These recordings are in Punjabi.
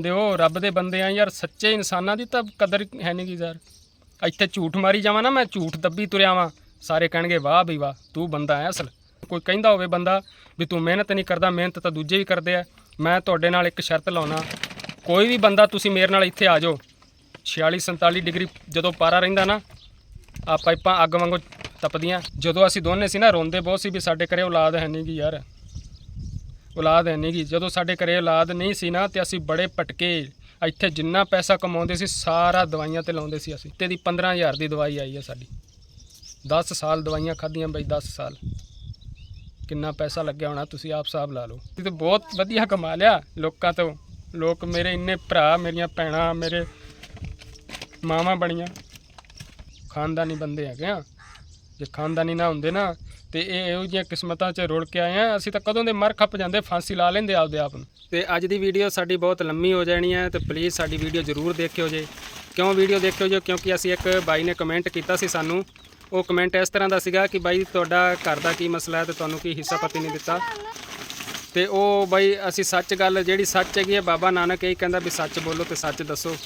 ਬੰਦੇ ਹੋ ਰੱਬ ਦੇ ਬੰਦੇ ਆ ਯਾਰ, ਸੱਚੇ ਇਨਸਾਨਾਂ ਦੀ ਤਾਂ ਕਦਰ ਹੈ ਨਹੀਂ ਗੀ ਯਾਰ। ਇੱਥੇ ਝੂਠ ਮਾਰੀ ਜਾਵਾਂ ਨਾ ਮੈਂ, ਝੂਠ ਦੱਬੀ ਤੁਰਿਆ ਵਾਂ। ਸਾਰੇ ਕਹਿਣਗੇ, ਵਾਹ ਬਈ ਵਾਹ, ਤੂੰ ਬੰਦਾ ਹੈ ਅਸਲ। ਕੋਈ ਕਹਿੰਦਾ ਹੋਵੇ ਬੰਦਾ ਵੀ ਤੂੰ ਮਿਹਨਤ ਨਹੀਂ ਕਰਦਾ, ਮਿਹਨਤ ਤਾਂ ਦੂਜੇ ਵੀ ਕਰਦੇ ਆ। ਮੈਂ ਤੁਹਾਡੇ ਨਾਲ ਇੱਕ ਸ਼ਰਤ ਲਾਉਣਾ। ਕੋਈ ਵੀ ਬੰਦਾ ਤੁਸੀਂ ਮੇਰੇ ਨਾਲ ਇੱਥੇ ਆ ਜਾਓ। 46 47 ਡਿਗਰੀ ਜਦੋਂ ਪਾਰਾ ਰਹਿੰਦਾ ਨਾ ਆ ਪਾਈਪਾਂ ਅੱਗ ਵਾਂਗੂ ਤਪਦੀਆਂ। ਜਦੋਂ ਅਸੀਂ ਦੋਨੇ ਸੀ ਨਾ, ਰੋਂਦੇ ਬਹੁਤ ਸੀ ਵੀ ਸਾਡੇ ਘਰੇ ਔਲਾਦ ਹੈ ਨਹੀਂ ਗੀ ਯਾਰ। ਔਲਾਦ ਹੈ ਨਹੀਂ ਗੀ ਜਦੋਂ ਸਾਡੇ ਘਰੇ ਔਲਾਦ ਨਹੀਂ ਸੀ ਨਾ, ਤੇ ਅਸੀਂ ਬੜੇ ਭਟਕੇ ਇੱਥੇ ਜਿੰਨਾ ਪੈਸਾ ਕਮਾਉਂਦੇ ਸੀ, ਸਾਰਾ ਦਵਾਈਆਂ ਤੇ ਲਾਉਂਦੇ ਸੀ ਅਸੀਂ। ਤੇ ਦੀ 15000 ਦੀ ਦਵਾਈ ਆਈ ਹੈ ਸਾਡੀ। 10 ਸਾਲ ਦਵਾਈਆਂ ਖਾਧੀਆਂ ਬਈ 10 ਸਾਲ। ਕਿੰਨਾ ਪੈਸਾ ਲੱਗਿਆ ਹੋਣਾ, ਤੁਸੀਂ ਆਪ ਹਿਸਾਬ ਲਾ ਲਓ। ਤੁਸੀਂ ਤੇ ਬਹੁਤ ਵਧੀਆ ਕਮਾ ਲਿਆ ਲੋਕਾਂ ਤੋਂ। ਲੋਕ ਮੇਰੇ ਇੰਨੇ ਭਰਾ, ਮੇਰੀਆਂ ਭੈਣਾਂ, ਮੇਰੇ ਮਾਵਾਂ ਬਣੀਆਂ। ਖਾਨਦਾਨੀ ਬੰਦੇ ਹੈਗੇ ਆ। ਜੇ ਖਾਨਦਾਨੀ ਨਾ ਹੁੰਦੇ ਨਾ ਤੇ ਇਹ ਇਹੋ ਜਿਹੀਆਂ ਕਿਸਮਤਾਂ 'ਚ ਰੁਲ ਕੇ ਆਏ ਆ। ਅਸੀਂ ਤਾਂ ਕਦੋਂ ਦੇ ਮਰ ਖੱਪ ਜਾਂਦੇ, ਫਾਂਸੀ ਲਾ ਲੈਂਦੇ ਆਪਦੇ ਆਪ ਨੂੰ। ਤੇ ਅੱਜ ਦੀ ਵੀਡੀਓ ਸਾਡੀ ਬਹੁਤ ਲੰਮੀ ਹੋ ਜਾਣੀ ਹੈ ਤੇ ਪਲੀਜ਼ ਸਾਡੀ ਵੀਡੀਓ ਜ਼ਰੂਰ ਦੇਖਿਓ ਜੇ। ਕਿਉਂ ਵੀਡੀਓ ਦੇਖਿਓ ਜੇ? ਕਿਉਂਕਿ ਅਸੀਂ ਇੱਕ ਬਾਈ ਨੇ ਕਮੈਂਟ ਕੀਤਾ ਸੀ ਸਾਨੂੰ। ਉਹ ਕਮੈਂਟ ਇਸ ਤਰ੍ਹਾਂ ਦਾ ਸੀਗਾ ਕਿ ਬਾਈ, ਤੁਹਾਡਾ ਘਰ ਦਾ ਕੀ ਮਸਲਾ ਹੈ ਤੇ ਤੁਹਾਨੂੰ ਕੀ ਹਿੱਸਾ ਪਤੀ ਨਹੀਂ ਦਿੱਤਾ? ਤੇ ਉਹ ਬਾਈ, ਅਸੀਂ ਸੱਚ ਗੱਲ, ਜਿਹੜੀ ਸੱਚ ਹੈਗੀ ਹੈ ਬਾਬਾ ਨਾਨਕ ਇਹ ਕਹਿੰਦਾ ਵੀ ਸੱਚ ਬੋਲੋ ਤੇ ਸੱਚ ਦੱਸੋ।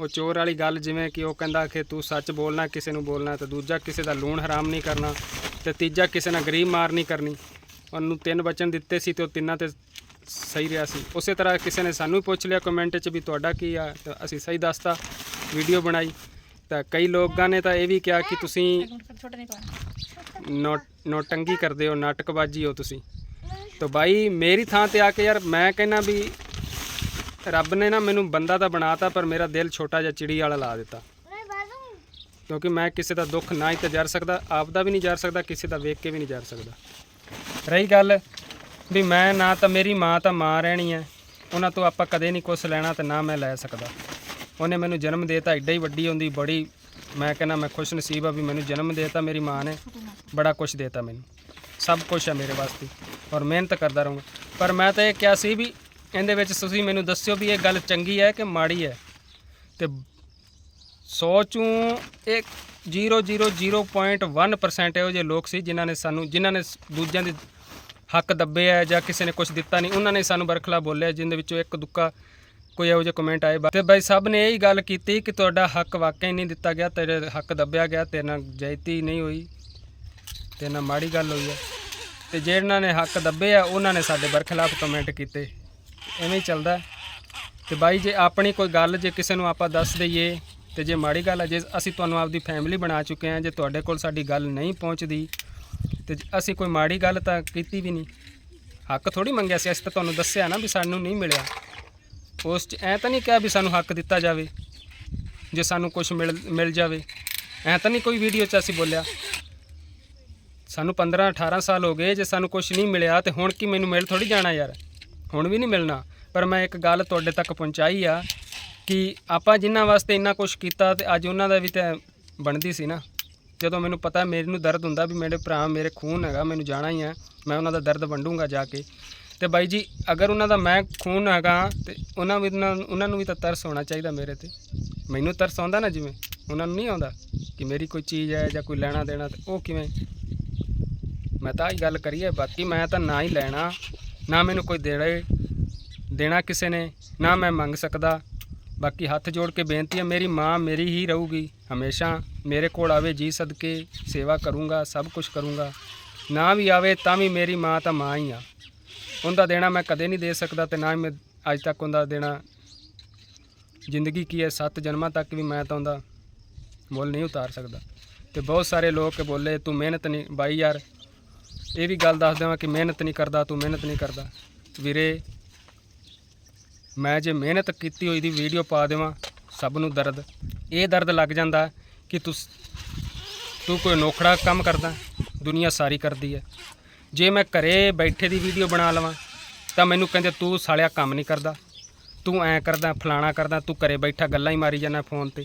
ਉਹ ਚੋਰ ਵਾਲੀ ਗੱਲ ਜਿਵੇਂ ਕਿ ਉਹ ਕਹਿੰਦਾ ਕਿ ਤੂੰ ਸੱਚ ਬੋਲਣਾ, ਕਿਸੇ ਨੂੰ ਬੋਲਣਾ ਤੇ ਦੂਜਾ ਕਿਸੇ ਦਾ ਲੂਣ ਹਰਾਮ ਨਹੀਂ ਕਰਨਾ। ਤੇ ਤੀਜਾ ਕਿਸੇ ਨਾਲ ਗਰੀਬ ਮਾਰ ਨਹੀਂ ਕਰਨੀ। ਉਹਨੂੰ ਤਿੰਨ ਵਚਨ ਦਿੱਤੇ ਸੀ ਤੇ ਉਹ ਤਿੰਨਾਂ ਤੇ ਸਹੀ ਰਿਹਾ ਸੀ। ਉਸੇ ਤਰ੍ਹਾਂ ਕਿਸੇ ਨੇ ਸਾਨੂੰ ਪੁੱਛ ਲਿਆ ਕਮੈਂਟ 'ਚ ਵੀ ਤੁਹਾਡਾ ਕੀ ਆ, ਤਾਂ ਅਸੀਂ ਸਹੀ ਦੱਸਤਾ ਵੀਡੀਓ ਬਣਾਈ। ਤਾਂ ਕਈ ਲੋਕਾਂ ਨੇ ਤਾਂ ਇਹ ਵੀ ਕਿਹਾ ਕਿ ਤੁਸੀਂ ਛੋਟਾ ਨੋਟੰਗੀ ਕਰਦੇ ਹੋ, ਨਾਟਕਬਾਜ਼ੀ ਹੋ ਤੁਸੀਂ। ਤਾਂ ਬਾਈ, ਮੇਰੀ ਥਾਂ ਤੇ ਆ ਕੇ ਯਾਰ ਮੈਂ ਕਹਿੰਨਾ ਵੀ ਰੱਬ ਨੇ ਨਾ ਮੈਨੂੰ ਬੰਦਾ ਤਾਂ ਬਣਾਤਾ, ਪਰ ਮੇਰਾ ਦਿਲ ਛੋਟਾ ਜਿਹਾ ਚਿੜੀ ਵਾਲਾ ਲਾ ਦਿੱਤਾ। ਕਿਉਂਕਿ ਮੈਂ ਕਿਸੇ ਦਾ ਦੁੱਖ ਨਾ ਹੀ ਤਾਂ ਜਰ ਸਕਦਾ ਆਪ ਦਾ ਵੀ ਨਹੀਂ ਜਰ ਸਕਦਾ, ਕਿਸੇ ਦਾ ਵੇਖ ਕੇ ਵੀ ਨਹੀਂ ਜਰ ਸਕਦਾ। ਰਹੀ ਗੱਲ ਵੀ ਮੈਂ ਨਾ ਤਾਂ ਮੇਰੀ ਮਾਂ ਤਾਂ ਮਾਂ ਰਹਿਣੀ ਹੈ, ਉਹਨਾਂ ਤੋਂ ਆਪਾਂ ਕਦੇ ਨਹੀਂ ਕੁਝ ਲੈਣਾ ਤੇ ਨਾ ਮੈਂ ਲੈ ਸਕਦਾ। ਉਹਨੇ ਮੈਨੂੰ ਜਨਮ ਦੇਤਾ ਐਡਾ ਹੀ ਵੱਡੀ ਹੁੰਦੀ, ਬੜੀ ਮੈਂ ਕਹਿੰਦਾ ਮੈਂ ਖੁਸ਼ ਨਸੀਬ ਆ ਵੀ ਮੈਨੂੰ ਜਨਮ ਦੇਤਾ ਮੇਰੀ ਮਾਂ ਨੇ, ਬੜਾ ਕੁਝ ਦੇਤਾ ਮੈਨੂੰ। ਸਭ ਕੁਝ ਹੈ ਮੇਰੇ ਵਾਸਤੇ ਔਰ ਮਿਹਨਤ ਕਰਦਾ ਰਹੂੰਗਾ। ਪਰ ਮੈਂ ਤਾਂ ਇਹ ਕਿਹਾ ਸੀ ਵੀ ਇਹਦੇ ਵਿੱਚ ਤੁਸੀਂ ਮੈਨੂੰ ਦੱਸਿਓ ਵੀ ਇਹ ਗੱਲ ਚੰਗੀ ਹੈ ਕਿ ਮਾੜੀ ਹੈ। ਤੇ 100 ਚੋਂ ਇੱਕ 0.01% ਇਹੋ ਜਿਹੇ ਲੋਕ ਸੀ ਜਿਨ੍ਹਾਂ ਨੇ ਸਾਨੂੰ, ਜਿਨ੍ਹਾਂ ਨੇ ਦੂਜਿਆਂ ਦੇ ਹੱਕ ਦੱਬੇ ਆ ਜਾਂ ਕਿਸੇ ਨੇ ਕੁਝ ਦਿੱਤਾ ਨਹੀਂ। ਉਹਨਾਂ ਨੇ ਸਾਨੂੰ ਬਰਖਲਾ ਬੋਲਿਆ, ਜਿੰਦੇ ਵਿੱਚੋਂ ਇੱਕ ਦੁੱਕਾ ਕੋਈ ਇਹੋ ਜਿਹਾ ਕਮੈਂਟ ਆਏ ਬਾ- ਤੇ ਬਾਈ ਸਭ ਨੇ ਇਹੀ ਗੱਲ ਕੀਤੀ ਕਿ ਤੁਹਾਡਾ ਹੱਕ ਵਾਕਈ ਨਹੀਂ ਦਿੱਤਾ ਗਿਆ, ਤੇਰੇ ਹੱਕ ਦੱਬਿਆ ਗਿਆ, ਤੇਰੇ ਨਾਲ ਜਾਇਤੀ ਨਹੀਂ ਹੋਈ ਤੇ ਨਾਲ ਮਾੜੀ ਗੱਲ ਹੋਈ ਹੈ ਤੇ ਜਿਹਨਾਂ ਨੇ ਹੱਕ ਦੱਬੇ ਆ, ਉਹਨਾਂ ਨੇ ਸਾਡੇ ਬਰਖਲਾਫ ਕਮੈਂਟ ਕੀਤੇ। ਐਵੇਂ ਹੀ ਚੱਲਦਾ। ਹੈ। ਤੇ ਬਾਈ ਜੇ ਆਪਣੀ ਕੋਈ ਗੱਲ ਜੇ ਕਿਸੇ ਨੂੰ ਆਪਾਂ ਦੱਸ ਦਈਏ ਤੇ ਜੇ ਮਾੜੀ ਗੱਲ ਹੈ ਜੇ ਅਸੀਂ ਤੁਹਾਨੂੰ ਆਪਦੀ ਫੈਮਿਲੀ ਬਣਾ ਚੁੱਕੇ ਹਾਂ, ਜੇ ਤੁਹਾਡੇ ਕੋਲ ਸਾਡੀ ਗੱਲ ਨਹੀਂ ਪਹੁੰਚਦੀ, ਤੇ ਜੇ ਅਸੀਂ ਕੋਈ ਮਾੜੀ ਗੱਲ ਤਾਂ ਕੀਤੀ ਵੀ ਨਹੀਂ, ਹੱਕ ਥੋੜੀ ਮੰਗਿਆ ਸੀ, ਅਸੀਂ ਤਾਂ ਤੁਹਾਨੂੰ ਦੱਸਿਆ ਨਾ ਵੀ ਸਾਨੂੰ ਨਹੀਂ ਮਿਲਿਆ। ਉਸ 'ਚ ਐ ਤਾਂ ਨਹੀਂ ਕਿਹਾ ਵੀ ਸਾਨੂੰ ਹੱਕ ਦਿੱਤਾ ਜਾਵੇ, ਜੇ ਸਾਨੂੰ ਕੁਝ ਮਿਲ ਮਿਲ ਜਾਵੇ। ਐ ਤਾਂ ਨਹੀਂ ਕੋਈ ਵੀਡੀਓ 'ਚ ਅਸੀਂ ਬੋਲਿਆ। ਸਾਨੂੰ 15 18 ਸਾਲ ਹੋ ਗਏ, ਜੇ ਸਾਨੂੰ ਕੁਝ ਨਹੀਂ ਮਿਲਿਆ, ਤੇ ਹੁਣ ਕੀ ਮੈਨੂੰ ਮਿਲ ਥੋੜੀ ਜਾਣਾ ਯਾਰ? ਹੁਣ ਵੀ ਨਹੀਂ ਮਿਲਣਾ। ਪਰ ਮੈਂ ਇੱਕ ਗੱਲ ਤੁਹਾਡੇ ਤੱਕ ਪਹੁੰਚਾਈ ਆ ਕਿ ਆਪਾਂ ਜਿਨ੍ਹਾਂ ਵਾਸਤੇ ਇੰਨਾ ਕੁਝ ਕੀਤਾ ਤੇ ਅੱਜ ਉਹਨਾਂ ਦਾ ਵੀ ਤਾਂ ਬਣਦੀ ਸੀ ਨਾ। ਜਦੋਂ ਮੈਨੂੰ ਪਤਾ ਮੇਰੇ ਨੂੰ ਦਰਦ ਹੁੰਦਾ ਵੀ ਮੇਰੇ ਭਰਾ, ਮੇਰੇ ਖੂਨ ਹੈਗਾ, ਮੈਨੂੰ ਜਾਣਾ ਹੀ ਹੈ ਮੈਂ ਉਹਨਾਂ ਦਾ ਦਰਦ ਵੰਡੂੰਗਾ ਜਾ ਕੇ। ਤੇ ਬਾਈ ਜੀ, ਅਗਰ ਉਹਨਾਂ ਦਾ ਮੈਂ ਖੂਨ ਹੈਗਾ ਤੇ ਉਹਨਾਂ ਵੀ ਉਹਨਾਂ ਨੂੰ ਵੀ ਤਾਂ ਤਰਸ ਹੋਣਾ ਚਾਹੀਦਾ ਮੇਰੇ ਤੇ। ਮੈਨੂੰ ਤਰਸ ਆਉਂਦਾ ਨਾ ਜਿਵੇਂ, ਉਹਨਾਂ ਨੂੰ ਨਹੀਂ ਆਉਂਦਾ ਕਿ ਮੇਰੀ ਕੋਈ ਚੀਜ਼ ਹੈ ਜਾਂ ਕੋਈ ਲੈਣਾ ਦੇਣਾ ਤੇ ਉਹ ਕਿਵੇਂ? ਮੈਂ ਤਾਂ ਆਹੀ ਗੱਲ ਕਰੀਏ ਬਾਕੀ ਮੈਂ ਤਾਂ ਨਾ ਹੀ ਲੈਣਾ, ਨਾ ਮੈਨੂੰ ਕੋਈ ਦੇੜੇ ਦੇਣਾ ਕਿਸੇ ਨੇ, ਨਾ ਮੈਂ ਮੰਗ ਸਕਦਾ। ਬਾਕੀ ਹੱਥ ਜੋੜ ਕੇ ਬੇਨਤੀ ਹੈ ਮੇਰੀ ਮਾਂ ਮੇਰੀ ਹੀ ਰਹੂਗੀ। ਹਮੇਸ਼ਾ ਮੇਰੇ ਕੋਲ ਆਵੇ, ਜੀ ਸਦਕੇ, ਸੇਵਾ ਕਰੂੰਗਾ, ਸਭ ਕੁਝ ਕਰੂੰਗਾ। ਨਾ ਵੀ ਆਵੇ ਤਾਂ ਵੀ ਮੇਰੀ ਮਾਂ ਤਾਂ ਮਾਂ ਹੀ ਆ। ਉਹਦਾ ਦੇਣਾ ਮੈਂ ਕਦੇ ਨਹੀਂ ਦੇ ਸਕਦਾ ਤੇ ਨਾ ਹੀ ਮੈਂ ਅੱਜ ਤੱਕ ਉਹਦਾ ਦੇਣਾ। ਜ਼ਿੰਦਗੀ ਕੀ ਹੈ? ਸੱਤ ਜਨਮਾਂ ਤੱਕ ਵੀ ਮੈਂ ਤਾਂ ਉਹਦਾ ਮੁੱਲ ਨਹੀਂ ਉਤਾਰ ਸਕਦਾ। ਤੇ ਬਹੁਤ ਸਾਰੇ ਲੋਕ ਬੋਲੇ, ਤੂੰ ਮਿਹਨਤ ਨਹੀਂ, ਬਾਈ ਯਾਰ। ਇਹ ਵੀ ਗੱਲ ਦੱਸ ਦੇਵਾਂ ਕਿ ਮਿਹਨਤ ਨਹੀਂ ਕਰਦਾ, ਤੂੰ ਮਿਹਨਤ ਨਹੀਂ ਕਰਦਾ। ਵੀਰੇ ਮੈਂ ਜੇ ਮਿਹਨਤ ਕੀਤੀ ਹੋਈ ਦੀ ਵੀਡੀਓ ਪਾ ਦੇਵਾਂ, ਸਭ ਨੂੰ ਦਰਦ। ਇਹ ਦਰਦ ਲੱਗ ਜਾਂਦਾ ਕਿ ਤੂੰ ਤੂੰ ਕੋਈ ਨੋਖੜਾ ਕੰਮ ਕਰਦਾ, ਦੁਨੀਆ ਸਾਰੀ ਕਰਦੀ ਹੈ ਜੇ ਮੈਂ ਘਰੇ ਬੈਠੇ ਦੀ ਵੀਡੀਓ ਬਣਾ ਲਵਾਂ, ਤਾਂ ਮੈਨੂੰ ਕਹਿੰਦੇ, ਤੂੰ ਸਾਲਿਆ ਕੰਮ ਨਹੀਂ ਕਰਦਾ। ਤੂੰ ਐਂ ਕਰਦਾ, ਫਲਾਣਾ ਕਰਦਾ, ਤੂੰ ਘਰੇ ਬੈਠਾ ਗੱਲਾਂ ਹੀ ਮਾਰੀ ਜਾਂਦਾ ਫੋਨ ਤੇ।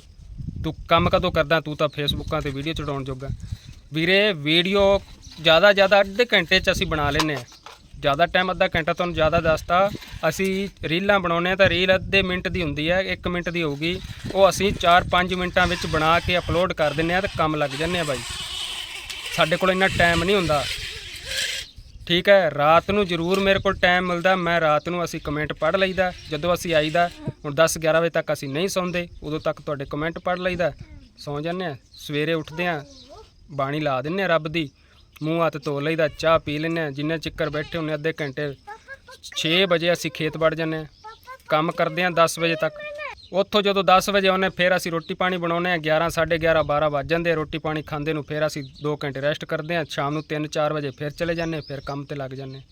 ਤੂੰ ਕੰਮ ਕਦੋਂ ਕਰਦਾ, ਤੂੰ ਤਾਂ ਫੇਸਬੁੱਕਾਂ ਤੇ ਵੀਡੀਓ ਚੜਾਉਣ ਜੋਗਾ। ਵੀਰੇ, ਵੀਡੀਓ ਜ਼ਿਆਦਾ ਜ਼ਿਆਦਾ ਅੱਧੇ ਘੰਟੇ 'ਚ ਅਸੀਂ ਬਣਾ ਲੈਂਦੇ ਆ। ਜ਼ਿਆਦਾ ਟਾਈਮ ਅੱਧਾ ਘੰਟਾ ਤੁਹਾਨੂੰ ਜ਼ਿਆਦਾ ਦੱਸਤਾ। ਅਸੀਂ ਰੀਲਾਂ ਬਣਾਉਂਦੇ ਆ ਤਾਂ ਰੀਲ ਅੱਧੇ ਮਿੰਟ ਦੀ ਹੁੰਦੀ ਹੈ 1 ਮਿੰਟ ਦੀ ਹੋਊਗੀ। ਉਹ ਅਸੀਂ 4-5 ਮਿੰਟਾਂ ਵਿੱਚ ਬਣਾ ਕੇ ਅਪਲੋਡ ਕਰ ਦਿੰਦੇ ਆ ਤੇ ਕੰਮ ਲੱਗ ਜੰਨੇ ਆ ਬਾਈ। ਸਾਡੇ ਕੋਲ ਇੰਨਾ ਟਾਈਮ ਨਹੀਂ ਹੁੰਦਾ। ਠੀਕ ਹੈ, ਰਾਤ ਨੂੰ ਜ਼ਰੂਰ ਮੇਰੇ ਕੋਲ ਟਾਈਮ ਮਿਲਦਾ। ਮੈਂ ਰਾਤ ਨੂੰ ਅਸੀਂ ਕਮੈਂਟ ਪੜ੍ਹ ਲਈਦਾ। ਜਦੋਂ ਅਸੀਂ ਆਈਦਾ, ਹੁਣ 10 11 ਵਜੇ ਤੱਕ ਅਸੀਂ ਨਹੀਂ ਸੌਂਦੇ, ਉਦੋਂ ਤੱਕ ਤੁਹਾਡੇ ਕਮੈਂਟ ਪੜ੍ਹ ਲਈਦਾ। ਸੌਂ ਜਾਂਦੇ ਆ ਸਵੇਰੇ ਉੱਠਦੇ ਆ ਬਾਣੀ ਲਾ ਦਿੰਨੇ ਆ ਰੱਬ ਦੀ। ਮੂੰਹ ਹੱਥ ਧੋ ਲਈਦਾ ਚਾਹ ਪੀ ਲੈਂਦੇ ਆ ਜਿੰਨੇ ਚਿੱਕਰ ਬੈਠੇ ਹੁੰਨੇ ਅੱਧੇ ਘੰਟੇ 6 ਵਜੇ ਅਸੀਂ ਖੇਤ ਵੜ ਜਾਂਦੇ ਆ ਕੰਮ ਕਰਦੇ ਆ 10 ਵਜੇ ਤੱਕ। ਉੱਥੋਂ ਜਦੋਂ 10 ਵਜੇ ਆਉਂਦੇ ਫਿਰ ਅਸੀਂ ਰੋਟੀ ਪਾਣੀ ਬਣਾਉਂਦੇ ਆ 11 11:30 12 ਵੱਜ ਜਾਂਦੇ ਰੋਟੀ ਪਾਣੀ ਖਾਂਦੇ ਨੂੰ। ਫਿਰ ਅਸੀਂ 2 ਘੰਟੇ ਰੈਸਟ ਕਰਦੇ ਆ ਸ਼ਾਮ ਨੂੰ 3-4 ਵਜੇ ਫਿਰ ਚਲੇ ਜਾਂਦੇ ਹਾਂ, ਫਿਰ ਕੰਮ ਤੇ ਲੱਗ ਜਾਂਦੇ ਹਾਂ।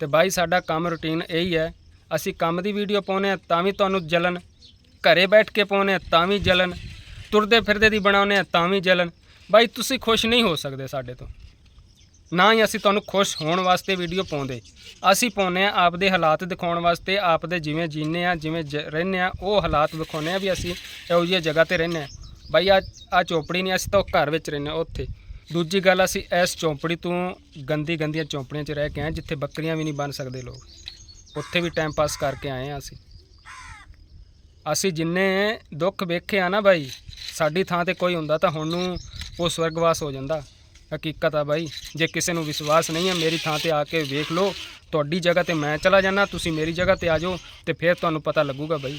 ਤੇ ਬਾਈ ਸਾਡਾ ਕੰਮ ਰੁਟੀਨ ਇਹੀ ਹੈ। ਅਸੀਂ ਕੰਮ ਦੀ ਵੀਡੀਓ ਪਾਉਂਦੇ ਆ ਤਾਂ ਵੀ ਤੁਹਾਨੂੰ ਜਲਨ। ਘਰੇ ਬੈਠ ਕੇ ਪਾਉਂਦੇ ਆ ਤਾਂ ਵੀ ਜਲਨ। ਤੁਰਦੇ ਫਿਰਦੇ ਦੀ ਬਣਾਉਂਦੇ ਆ ਤਾਂ ਵੀ ਜਲਨ। ਬਾਈ ਤੁਸੀਂ ਖੁਸ਼ ਨਹੀਂ ਹੋ ਸਕਦੇ ਸਾਡੇ ਤੋਂ। ਨਾ ਹੀ ਅਸੀਂ ਤੁਹਾਨੂੰ ਖੁਸ਼ ਹੋਣ ਵਾਸਤੇ ਵੀਡੀਓ ਪਾਉਂਦੇ। ਅਸੀਂ ਪਾਉਂਦੇ ਆ ਆਪਦੇ ਹਾਲਾਤ ਦਿਖਾਉਣ ਵਾਸਤੇ, ਆਪਦੇ ਜਿਵੇਂ ਜੀਨੇ ਆ ਜਿਵੇਂ ਜ- ਰਹਿੰਦੇ ਆ ਉਹ ਹਾਲਾਤ ਵਿਖਾਉਂਦੇ ਆ ਵੀ ਅਸੀਂ ਇਹੋ ਜਿਹੀ ਜਗ੍ਹਾ ਤੇ ਰਹਿੰਦੇ ਆ ਬਾਈ ਆ ਆ ਚੋਪੜੀ ਨਹੀਂ, ਅਸੀਂ ਤਾਂ ਉਹ ਘਰ ਵਿੱਚ ਰਹਿੰਦੇ ਆ ਉੱਥੇ। ਦੂਜੀ ਗੱਲ, ਅਸੀਂ ਇਸ ਚੌਂਪੜੀ ਤੋਂ ਗੰਦੀ, ਗੰਦੀਆਂ ਚੌਂਪੜੀਆਂ 'ਚ ਰਹਿ ਕੇ ਆਏ ਜਿੱਥੇ ਬੱਕਰੀਆਂ ਵੀ ਨਹੀਂ ਬਣ ਸਕਦੇ ਲੋਕ। ਉੱਥੇ ਵੀ ਟਾਈਮ ਪਾਸ ਕਰਕੇ ਆਏ ਆ ਅਸੀਂ। ਅਸੀਂ ਜਿੰਨੇ ਦੁੱਖ ਵੇਖੇ ਆ ਨਾ ਬਾਈ, ਸਾਡੀ ਥਾਂ ਤੇ ਕੋਈ ਹੁੰਦਾ ਤਾਂ ਹੁਣ ਨੂੰ ਉਹ ਸਵਰਗਵਾਸ ਹੋ ਜਾਂਦਾ। ਹਕੀਕਤ ਆ ਬਾਈ। ਜੇ ਕਿਸੇ ਨੂੰ ਵਿਸ਼ਵਾਸ ਨਹੀਂ ਹੈ ਮੇਰੀ ਥਾਂ ਤੇ ਆ ਕੇ ਵੇਖ ਲਓ। ਤੁਹਾਡੀ ਜਗ੍ਹਾ ਤੇ ਮੈਂ ਚਲਾ ਜਾਣਾ ਤੁਸੀਂ ਮੇਰੀ ਜਗ੍ਹਾ ਤੇ ਆ ਜਾਓ ਤੇ ਫਿਰ ਤੁਹਾਨੂੰ ਪਤਾ ਲੱਗੂਗਾ ਬਾਈ।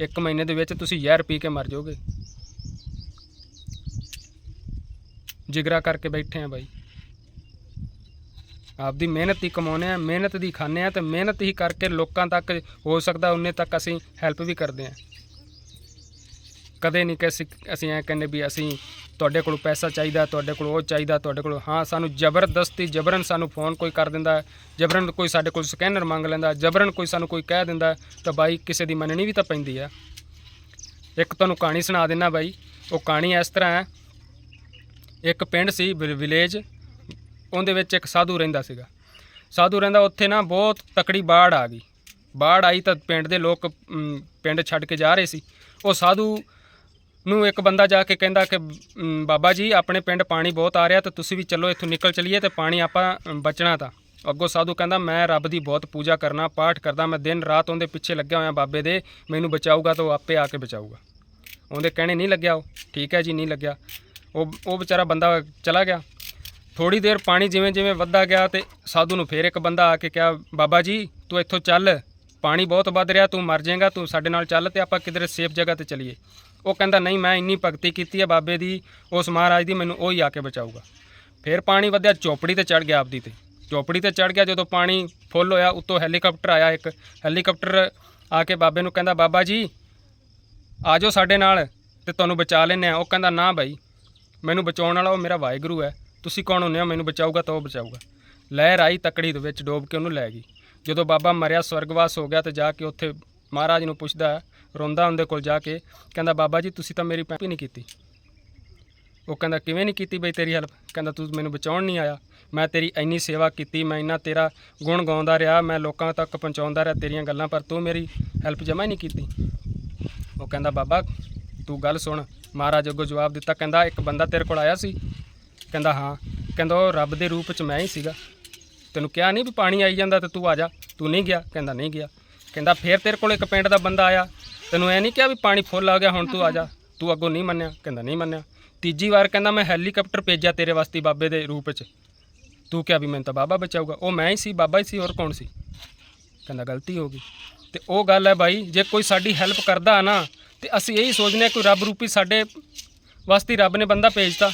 ਇੱਕ ਮਹੀਨੇ ਦੇ ਵਿੱਚ ਤੁਸੀਂ ਜ਼ਹਿਰ ਪੀ ਕੇ ਮਰ ਜਾਓਗੇ। ਜਿਗਰਾ ਕਰਕੇ ਬੈਠੇ ਆ ਬਾਈ। ਆਪਦੀ ਮਿਹਨਤ ਹੀ ਕਮਾਉਨੇ ਆ, ਮਿਹਨਤ ਦੀ ਖਾਂਦੇ ਆ ਤੇ ਮਿਹਨਤ ਹੀ ਕਰਕੇ ਲੋਕਾਂ ਤੱਕ ਹੋ ਸਕਦਾ ਉਹਨੇ ਤੱਕ ਅਸੀਂ ਹੈਲਪ ਵੀ ਕਰਦੇ ਆ। ਕਦੇ ਨਹੀਂ ਕਿ ਅਸੀਂ ਅਸੀਂ ਐ ਕਹਿੰਦੇ ਵੀ ਅਸੀਂ ਤੁਹਾਡੇ ਕੋਲ ਪੈਸਾ ਚਾਹੀਦਾ, ਤੁਹਾਡੇ ਕੋਲ ਉਹ ਚਾਹੀਦਾ, ਤੁਹਾਡੇ ਕੋਲ, ਹਾਂ, ਸਾਨੂੰ ਜ਼ਬਰਦਸਤੀ, ਜਬਰਨ ਸਾਨੂੰ ਫੋਨ ਕੋਈ ਕਰ ਦਿੰਦਾ, ਜਬਰਨ ਕੋਈ ਸਾਡੇ ਕੋਲ ਸਕੈਨਰ ਮੰਗ ਲੈਂਦਾ, ਜਬਰਨ ਕੋਈ ਸਾਨੂੰ ਕੋਈ ਕਹਿ ਦਿੰਦਾ, ਤਾਂ ਬਾਈ ਕਿਸੇ ਦੀ ਮੰਨਣੀ ਵੀ ਤਾਂ ਪੈਂਦੀ ਆ। ਇੱਕ ਤੁਹਾਨੂੰ ਕਹਾਣੀ ਸੁਣਾ ਦਿੰਦਾ ਬਾਈ, ਉਹ ਕਹਾਣੀ ਇਸ ਤਰ੍ਹਾਂ ਹੈ। ਇੱਕ ਪਿੰਡ ਸੀ ਵਿਲੇਜ ਉਹਦੇ ਵਿੱਚ ਇੱਕ ਸਾਧੂ ਰਹਿੰਦਾ ਸੀਗਾ। ਸਾਧੂ ਰਹਿੰਦਾ, ਉੱਥੇ ਨਾ ਬਹੁਤ ਤਕੜੀ ਬਾੜ ਆ ਗਈ। ਬਾੜ ਆਈ ਤਾਂ ਪਿੰਡ ਦੇ ਲੋਕ ਪਿੰਡ ਛੱਡ ਕੇ ਜਾ ਰਹੇ ਸੀ। ਉਹ ਸਾਧੂ ਨੂੰ ਇੱਕ ਬੰਦਾ ਜਾ ਕੇ ਕਹਿੰਦਾ ਕਿ ਬਾਬਾ ਜੀ, ਆਪਣੇ ਪਿੰਡ ਪਾਣੀ ਬਹੁਤ ਆ ਰਿਹਾ ਤਾਂ ਤੁਸੀਂ ਵੀ ਚੱਲੋ, ਇੱਥੋਂ ਨਿਕਲ ਚਲੀਏ ਤੇ ਪਾਣੀ ਆਪਾਂ ਬਚਣਾ ਤਾਂ। ਅੱਗੋਂ ਸਾਧੂ ਕਹਿੰਦਾ, ਮੈਂ ਰੱਬ ਦੀ ਬਹੁਤ ਪੂਜਾ ਕਰਨਾ, ਪਾਠ ਕਰਦਾ, ਮੈਂ ਦਿਨ ਰਾਤ ਉਹਦੇ ਪਿੱਛੇ ਲੱਗਿਆ ਹੋਇਆ ਬਾਬੇ ਦੇ, ਮੈਨੂੰ ਬਚਾਊਗਾ ਤਾਂ ਉਹ ਆਪੇ ਆ ਕੇ ਬਚਾਊਗਾ। ਉਹਦੇ ਕਹਿਣੇ ਨਹੀਂ ਲੱਗਿਆ ਉਹ, ਠੀਕ ਹੈ ਜੀ, ਨਹੀਂ ਲੱਗਿਆ। ਉਹ ਉਹ ਵਿਚਾਰਾ ਬੰਦਾ ਚਲਾ ਗਿਆ। ਥੋੜੀ ਦੇਰ ਪਾਣੀ ਜਿਵੇਂ ਜਿਵੇਂ ਵੱਧਦਾ ਗਿਆ ਤੇ ਸਾਧੂ ਨੂੰ ਫੇਰ ਇੱਕ ਬੰਦਾ ਆ ਕੇ ਕਿਹਾ, ਬਾਬਾ ਜੀ, ਤੂੰ ਇੱਥੋਂ ਚੱਲ, ਪਾਣੀ ਬਹੁਤ ਵੱਧ ਰਿਹਾ, ਤੂੰ ਮਰ ਜਾਏਗਾ, ਤੂੰ ਸਾਡੇ ਨਾਲ ਚੱਲ ਤੇ ਆਪਾਂ ਕਿਧਰੇ ਸੇਫ ਜਗ੍ਹਾ ਤੇ ਚਲੀਏ। ਉਹ ਕਹਿੰਦਾ, ਨਹੀਂ, ਮੈਂ ਇੰਨੀ ਭਗਤੀ ਕੀਤੀ ਹੈ ਬਾਬੇ ਦੀ, ਉਸ ਮਹਾਰਾਜ ਦੀ, ਮੈਨੂੰ ਉਹ ਹੀ ਆ ਕੇ ਬਚਾਊਗਾ। ਫਿਰ ਪਾਣੀ ਵਧਿਆ ਚੌਪੜੀ ਤੇ ਚੜ ਗਿਆ ਆਪਦੀ ਤੇ। ਚੌਪੜੀ ਤੇ ਚੜ ਗਿਆ, ਜਦੋਂ ਪਾਣੀ ਫੁੱਲ ਹੋਇਆ, ਉੱਤੋਂ ਹੈਲੀਕਾਪਟਰ ਆਇਆ ਇੱਕ। ਹੈਲੀਕਾਪਟਰ ਆ ਕੇ ਬਾਬੇ ਨੂੰ ਕਹਿੰਦਾ, ਬਾਬਾ ਜੀ, ਆ ਜਾਓ ਸਾਡੇ ਨਾਲ ਤੇ ਤੁਹਾਨੂੰ ਬਚਾ ਲੈਨੇ ਆ ਉਹ ਕਹਿੰਦਾ, ਨਾ ਬਾਈ, ਮੈਨੂੰ ਬਚਾਉਣ ਵਾਲਾ ਉਹ ਮੇਰਾ ਵਾਹਿਗੁਰੂ ਹੈ। ਤੁਸੀਂ ਕੌਣ ਹੁੰਦੇ ਹੋ? ਮੈਨੂੰ ਬਚਾਊਗਾ ਤਾਂ ਉਹ ਬਚਾਊਗਾ। ਲਹਿਰ ਆਈ ਤਕੜੀ ਦੇ ਵਿੱਚ, ਡੋਬ ਕੇ ਉਹਨੂੰ ਲੈ ਗਈ। ਜਦੋਂ ਬਾਬਾ ਮਰਿਆ, ਸਵਰਗਵਾਸ ਹੋ ਗਿਆ ਤੇ ਜਾ ਕੇ ਉੱਥੇ ਮਹਾਰਾਜ ਨੂੰ ਪੁੱਛਦਾ, ਰੋਂਦਾ ਉਹਦੇ ਕੋਲ ਜਾ ਕੇ, ਕਹਿੰਦਾ, ਬਾਬਾ ਜੀ, ਤੁਸੀਂ ਤਾਂ ਮੇਰੀ ਪੈਪ ਨਹੀਂ ਕੀਤੀ। ਉਹ ਕਹਿੰਦਾ, ਕਿਵੇਂ ਨਹੀਂ ਕੀਤੀ ਬਈ ਤੇਰੀ ਹੈਲਪ ਕਹਿੰਦਾ, ਤੂੰ ਮੈਨੂੰ ਬਚਾਉਣ ਨਹੀਂ ਆਇਆ। ਮੈਂ ਤੇਰੀ ਇੰਨੀ ਸੇਵਾ ਕੀਤੀ, ਮੈਂ ਇੰਨਾ ਤੇਰਾ ਗੁਣ ਗਾਉਂਦਾ ਰਿਹਾ, ਮੈਂ ਲੋਕਾਂ ਤੱਕ ਪਹੁੰਚਾਉਂਦਾ ਰਿਹਾ ਤੇਰੀਆਂ ਗੱਲਾਂ, ਪਰ ਤੂੰ ਮੇਰੀ ਹੈਲਪ ਜਮਾ ਹੀ ਨਹੀਂ ਕੀਤੀ। ਉਹ ਕਹਿੰਦਾ, ਬਾਬਾ, ਤੂੰ ਗੱਲ ਸੁਣ। ਮਹਾਰਾਜ ਅੱਗੋਂ ਜਵਾਬ ਦਿੱਤਾ, ਕਹਿੰਦਾ, ਇੱਕ ਬੰਦਾ ਤੇਰੇ ਕੋਲ ਆਇਆ ਸੀ? ਕਹਿੰਦਾ, ਹਾਂ। ਕਹਿੰਦਾ, ਉਹ ਰੱਬ ਦੇ ਰੂਪ ਚ ਮੈਂ ਹੀ ਸੀਗਾ। ਤੈਨੂੰ ਕਿਹਾ ਨਹੀਂ ਵੀ ਪਾਣੀ ਆਈ ਜਾਂਦਾ ਤੇ ਤੂੰ ਆ ਜਾ। ਤੂੰ ਨਹੀਂ ਗਿਆ? ਕਹਿੰਦਾ, ਨਹੀਂ ਗਿਆ। ਕਹਿੰਦਾ ਫੇਰ ਤੇਰੇ ਕੋਲ ਇੱਕ ਪਿੰਡ ਦਾ ਬੰਦਾ ਆਇਆ। ਤੈਨੂੰ ਐ ਨਹੀਂ ਕਿਹਾ ਵੀ ਪਾਣੀ ਫੁੱਲ ਆ ਗਿਆ, ਹੁਣ ਤੂੰ ਆ ਜਾ। ਤੂੰ ਅੱਗੋਂ ਨਹੀਂ ਮੰਨਿਆ, ਕਹਿੰਦਾ ਨਹੀਂ ਮੰਨਿਆ। ਤੀਜੀ ਵਾਰ ਕਹਿੰਦਾ ਮੈਂ ਹੈਲੀਕਾਪਟਰ ਭੇਜਿਆ ਤੇਰੇ ਵਾਸਤੇ ਬਾਬੇ ਦੇ ਰੂਪ ਚ। ਤੂੰ ਕਿਹਾ ਵੀ ਮੈਨੂੰ ਤਾਂ ਬਾਬਾ ਬਚਾਊਗਾ। ਉਹ ਮੈਂ ਹੀ ਸੀ, ਬਾਬਾ ਹੀ ਸੀ, ਹੋਰ ਕੌਣ ਸੀ? ਕਹਿੰਦਾ ਗਲਤੀ ਹੋ ਗਈ। ਤੇ ਉਹ ਗੱਲ ਹੈ ਬਾਈ, ਜੇ ਕੋਈ ਸਾਡੀ ਹੈਲਪ ਕਰਦਾ ਨਾ, ਤੇ ਅਸੀਂ ਇਹੀ ਸੋਚਦੇ ਹਾਂ ਕੋਈ ਰੱਬ ਰੂਪੀ ਸਾਡੇ ਵਾਸਤੇ ਰੱਬ ਨੇ ਬੰਦਾ ਭੇਜਤਾ।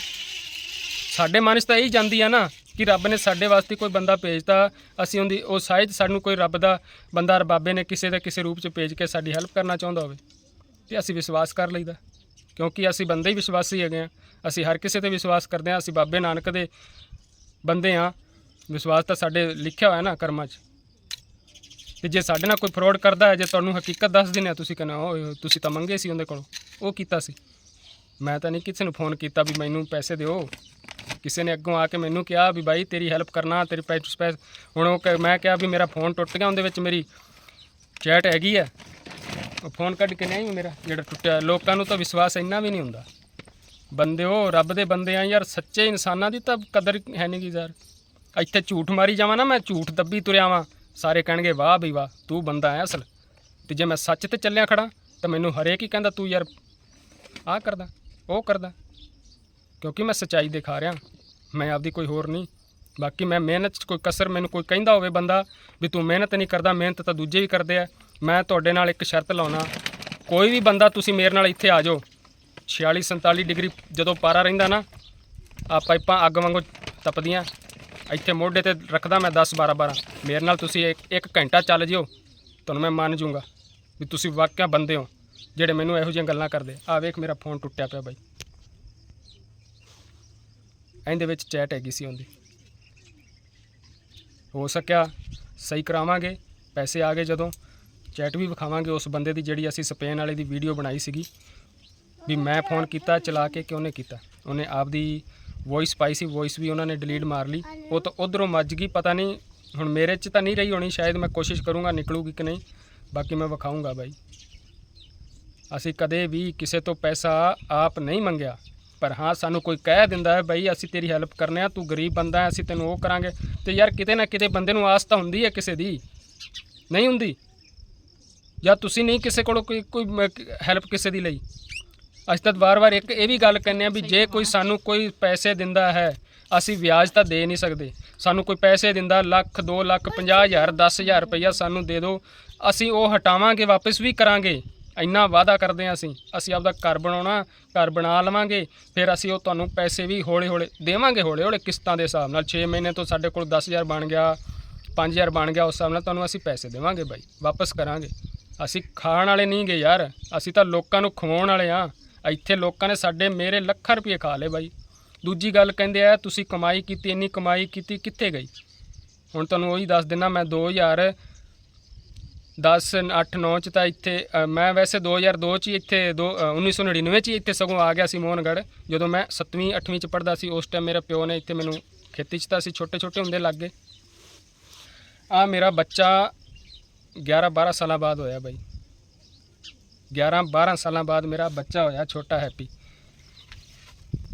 ਸਾਡੇ ਮਨ 'ਚ ਤਾਂ ਇਹੀ ਜਾਂਦੀ ਆ ਨਾ। ਕਿ ਰੱਬ ਨੇ ਸਾਡੇ ਵਾਸਤੇ ਕੋਈ ਬੰਦਾ ਭੇਜਤਾ, ਅਸੀਂ ਉਹਦੀ, ਉਹ ਸਾਇਦ ਸਾਨੂੰ ਕੋਈ ਰੱਬ ਦਾ ਬੰਦਾ ਬਾਬੇ ਨੇ ਕਿਸੇ ਦਾ ਕਿਸੇ ਰੂਪ 'ਚ ਭੇਜ ਕੇ ਸਾਡੀ ਹੈਲਪ ਕਰਨਾ ਚਾਹੁੰਦਾ ਹੋਵੇ, ਤੇ ਅਸੀਂ ਵਿਸ਼ਵਾਸ ਕਰ ਲਈਦਾ। ਕਿਉਂਕਿ ਅਸੀਂ ਬੰਦੇ ਹੀ ਵਿਸ਼ਵਾਸੀ ਹੈਗੇ ਆ ਅਸੀਂ ਹਰ ਕਿਸੇ ਤੇ ਵਿਸ਼ਵਾਸ ਕਰਦੇ ਆ ਅਸੀਂ ਬਾਬੇ ਨਾਨਕ ਦੇ ਬੰਦੇ ਆ ਵਿਸ਼ਵਾਸ ਤਾਂ ਸਾਡੇ ਲਿਖਿਆ ਹੋਇਆ ਨਾ ਕਰਮਾਂ 'ਚ। ਤੇ ਜੇ ਸਾਡੇ ਨਾਲ ਕੋਈ ਫਰਾਡ ਕਰਦਾ ਹੈ, ਜੇ ਤੁਹਾਨੂੰ ਹਕੀਕਤ ਦੱਸ ਦਿੰਦੇ ਆ ਤੁਸੀਂ ਕਹਿੰਦੇ ਹੋ ਤੁਸੀਂ ਤਾਂ ਮੰਗੇ ਸੀ ਉਹਦੇ ਕੋਲੋਂ, ਉਹ ਕੀਤਾ ਸੀ। ਮੈਂ ਤਾਂ ਨਹੀਂ ਕਿਸੇ ਨੂੰ ਫੋਨ ਕੀਤਾ ਵੀ ਮੈਨੂੰ ਪੈਸੇ ਦਿਓ। ਕਿਸੇ ਨੇ ਅੱਗੋਂ ਆ ਕੇ ਮੈਨੂੰ ਕਿਹਾ ਵੀ ਬਾਈ ਤੇਰੀ ਹੈਲਪ ਕਰਨਾ, ਤੇਰੀ ਪੈਸ ਪੈਸ ਹੁਣ ਉਹ ਕ- ਮੈਂ ਕਿਹਾ ਵੀ ਮੇਰਾ ਫੋਨ ਟੁੱਟ ਗਿਆ, ਉਹਦੇ ਵਿੱਚ ਮੇਰੀ ਚੈਟ ਹੈਗੀ ਆ। ਉਹ ਫੋਨ ਕੱਢ ਕੇ ਨਹੀਂ ਮੇਰਾ ਜਿਹੜਾ ਟੁੱਟਿਆ। ਲੋਕਾਂ ਨੂੰ ਤਾਂ ਵਿਸ਼ਵਾਸ ਇੰਨਾ ਵੀ ਨਹੀਂ ਹੁੰਦਾ। ਬੰਦੇ ਉਹ ਰੱਬ ਦੇ ਬੰਦੇ ਆ ਯਾਰ, ਸੱਚੇ ਇਨਸਾਨਾਂ ਦੀ ਤਾਂ ਕਦਰ ਹੈ ਨਹੀਂ ਗੀ ਯਾਰ। ਇੱਥੇ ਝੂਠ ਮਾਰੀ ਜਾਵਾਂ ਨਾ, ਮੈਂ ਝੂਠ ਦੱਬੀ ਤੁਰਿਆ ਵਾਂ। ਸਾਰੇ ਕਹਿਣਗੇ, ਵਾਹ ਬਈ ਵਾਹ, ਤੂੰ ਬੰਦਾ ਹੈ ਅਸਲ। ਤੇ ਜੇ ਮੈਂ ਸੱਚ ਤੇ ਚੱਲਿਆ ਖੜਾ, ਤਾਂ ਮੈਨੂੰ ਹਰੇਕ ਹੀ ਕਹਿੰਦਾ, ਤੂੰ ਯਾਰ ਆਹ ਕਰਦਾ, ਉਹ ਕਰਦਾ। ਕਿਉਂਕਿ ਮੈਂ ਸੱਚਾਈ ਦਿਖਾ ਰਿਹਾ। ਮੈਂ ਆਪਦੀ ਕੋਈ ਹੋਰ ਨਹੀਂ। ਬਾਕੀ ਮੈਂ ਮਿਹਨਤ 'ਚ ਕੋਈ ਕਸਰ ਮੈਨੂੰ ਕੋਈ ਕਹਿੰਦਾ ਹੋਵੇ ਬੰਦਾ ਵੀ ਤੂੰ ਮਿਹਨਤ ਨਹੀਂ ਕਰਦਾ, ਮਿਹਨਤ ਤਾਂ ਦੂਜੇ ਵੀ ਕਰਦੇ ਆ। ਮੈਂ ਤੁਹਾਡੇ ਨਾਲ ਇੱਕ ਸ਼ਰਤ ਲਾਉਣਾ। ਕੋਈ ਵੀ ਬੰਦਾ ਤੁਸੀਂ ਮੇਰੇ ਨਾਲ ਇੱਥੇ ਆ ਜਾਓ। 46 47 ਡਿਗਰੀ ਜਦੋਂ ਪਾਰਾ ਰਹਿੰਦਾ ਨਾ ਆ ਪਾਈਪਾਂ ਅੱਗ ਵਾਂਗੂ ਤਪਦੀਆਂ। ਇੱਥੇ ਮੋਢੇ ਤੇ ਰੱਖਦਾ ਮੈਂ 10 12 12 ਮੇਰੇ ਨਾਲ ਤੁਸੀਂ ਇੱਕ ਇੱਕ ਘੰਟਾ ਚੱਲ ਜਿਓ। ਤੁਹਾਨੂੰ ਮੈਂ ਮੰਨ ਜੂੰਗਾ ਵੀ ਤੁਸੀਂ ਵਾਕਿਆ ਬੰਦੇ ਹੋ, ਜਿਹੜੇ ਮੈਨੂੰ ਇਹੋ ਜਿਹੀਆਂ ਗੱਲਾਂ ਕਰਦੇ। ਆ ਵੇਖ ਮੇਰਾ ਫੋਨ ਟੁੱਟਿਆ ਪਿਆ ਬਾਈ। ਇਹਦੇ ਵਿੱਚ ਚੈਟ ਹੈਗੀ ਸੀ ਉਹਦੀ। ਹੋ ਸਕਿਆ ਸਹੀ ਕਰਾਵਾਂਗੇ, ਪੈਸੇ ਆ ਗਏ ਜਦੋਂ। ਚੈਟ ਵੀ ਵਿਖਾਵਾਂਗੇ ਉਸ ਬੰਦੇ ਦੀ ਜਿਹੜੀ ਅਸੀਂ ਸਪੇਨ ਵਾਲੇ ਦੀ ਵੀਡੀਓ ਬਣਾਈ ਸੀਗੀ। ਵੀ ਮੈਂ ਫੋਨ ਕੀਤਾ, ਚਲਾ ਕੇ ਕਿ ਉਹਨੇ ਕੀਤਾ? ਉਹਨੇ ਆਪਦੀ ਵੌਇਸ ਪਾਈ ਸੀ ਵੌਇਸ ਵੀ ਉਹਨਾਂ ਨੇ ਡਿਲੀਟ ਮਾਰ ਲਈ। ਉਹ ਤਾਂ ਉਧਰੋਂ ਮੱਜ ਗਈ, ਪਤਾ ਨਹੀਂ, ਹੁਣ ਮੇਰੇ 'ਚ ਤਾਂ ਨਹੀਂ ਰਹੀ ਹੋਣੀ, ਸ਼ਾਇਦ ਮੈਂ ਕੋਸ਼ਿਸ਼ ਕਰੂੰਗਾ ਨਿਕਲੂਗੀ ਕਿ ਨਹੀਂ। ਬਾਕੀ ਮੈਂ ਵਿਖਾਊਂਗਾ ਬਾਈ। ਅਸੀਂ ਕਦੇ ਵੀ ਕਿਸੇ ਤੋਂ ਪੈਸਾ ਆਪ ਨਹੀਂ ਮੰਗਿਆ। ਪਰ ਹਾਂ ਸਾਨੂੰ ਕੋਈ ਕਹਿ ਦਿੰਦਾ ਹੈ ਬਈ ਅਸੀਂ ਤੇਰੀ ਹੈਲਪ ਕਰਨੇ ਆ ਤੂੰ ਗਰੀਬ ਬੰਦਾ ਹੈ ਅਸੀਂ ਤੈਨੂੰ ਉਹ ਕਰਾਂਗੇ। ਤੇ ਯਾਰ ਕਿਤੇ ਨਾ ਕਿਤੇ ਬੰਦੇ ਨੂੰ ਆਸ ਤਾਂ ਹੁੰਦੀ ਹੈ ਕਿਸੇ ਦੀ। ਨਹੀਂ ਹੁੰਦੀ। ਜਾਂ ਤੁਸੀਂ ਨਹੀਂ ਕਿਸੇ ਕੋਲੋਂ ਕੋਈ ਕੋਈ ਹੈਲਪ ਕਿਸੇ ਦੀ ਲਈ। ਅਸੀਂ ਤਾਂ ਵਾਰ-ਵਾਰ ਇੱਕ ਇਹ ਵੀ ਗੱਲ ਕਹਿੰਦੇ ਆ ਵੀ ਜੇ ਕੋਈ ਸਾਨੂੰ ਕੋਈ ਪੈਸੇ ਦਿੰਦਾ ਹੈ ਅਸੀਂ ਵਿਆਜ ਤਾਂ ਦੇ ਨਹੀਂ ਸਕਦੇ। ਸਾਨੂੰ ਕੋਈ ਪੈਸੇ ਦਿੰਦਾ ਲੱਖ 2 ਲੱਖ 50 ਹਜ਼ਾਰ 10 ਹਜ਼ਾਰ ਰੁਪਈਆ ਸਾਨੂੰ ਦੇ ਦਿਓ ਅਸੀਂ ਉਹ ਹਟਾਵਾਂਗੇ ਵਾਪਸ ਵੀ ਕਰਾਂਗੇ। ਇੰਨਾ ਵਾਅਦਾ ਕਰਦੇ ਹਾਂ ਅਸੀਂ ਅਸੀਂ ਆਪਦਾ ਘਰ ਬਣਾਉਣਾ, ਘਰ ਬਣਾ ਲਵਾਂਗੇ, ਫਿਰ ਅਸੀਂ ਉਹ ਤੁਹਾਨੂੰ ਪੈਸੇ ਵੀ ਹੌਲੇ ਹੌਲੇ ਦੇਵਾਂਗੇ ਹੌਲੇ ਹੌਲੇ ਕਿਸ਼ਤਾਂ ਦੇ ਹਿਸਾਬ ਨਾਲ। 6 ਮਹੀਨੇ ਤੋਂ ਸਾਡੇ ਕੋਲ 10000 ਬਣ ਗਿਆ 5000 ਬਣ ਗਿਆ, ਉਸ ਹਿਸਾਬ ਨਾਲ ਤੁਹਾਨੂੰ ਅਸੀਂ ਪੈਸੇ ਦੇਵਾਂਗੇ ਬਾਈ, ਵਾਪਸ ਕਰਾਂਗੇ। ਅਸੀਂ ਖਾਣ ਵਾਲੇ ਨਹੀਂ ਗਏ ਯਾਰ, ਅਸੀਂ ਤਾਂ ਲੋਕਾਂ ਨੂੰ ਖਵਾਉਣ ਵਾਲੇ ਆ ਇੱਥੇ ਲੋਕਾਂ ਨੇ ਸਾਡੇ ਮੇਰੇ ਲੱਖਾਂ ਰੁਪਏ ਖਾ ਲਏ ਬਾਈ। ਦੂਜੀ ਗੱਲ ਕਹਿੰਦੇ ਆ, ਤੁਸੀਂ ਕਮਾਈ ਕੀਤੀ, ਇੰਨੀ ਕਮਾਈ ਕੀਤੀ ਕਿੱਥੇ ਗਈ? ਹੁਣ ਤੁਹਾਨੂੰ ਉਹੀ ਦੱਸ ਦਿੰਨਾ ਮੈਂ 2000 10 8 9 ਚ ਤਾਂ ਇੱਥੇ ਅ, ਮੈਂ ਵੈਸੇ 2002 ਚ ਹੀ ਇੱਥੇ ਦੋ ਅ, 1999 ਚ ਹੀ ਇੱਥੇ ਸਗੋਂ ਆ ਗਿਆ ਸੀ ਮੋਹਨਗੜ੍ਹ ਜਦੋਂ ਮੈਂ 7ਵੀਂ 8ਵੀਂ ਚ ਪੜਦਾ ਸੀ ਉਸ ਟਾਈਮ ਮੇਰਾ ਪਿਓ ਨੇ ਇੱਥੇ ਮੈਨੂੰ ਖੇਤੀ ਚ ਤਾਂ ਅਸੀਂ ਛੋਟੇ ਛੋਟੇ ਹੁੰਦੇ ਲੱਗ। ਗਏ ਆ ਮੇਰਾ ਬੱਚਾ 11 12 ਸਾਲਾਂ ਬਾਅਦ ਹੋਇਆ ਬਾਈ। 11 12 ਸਾਲਾਂ ਬਾਅਦ ਮੇਰਾ ਬੱਚਾ ਹੋਇਆ ਛੋਟਾ ਹੈਪੀ।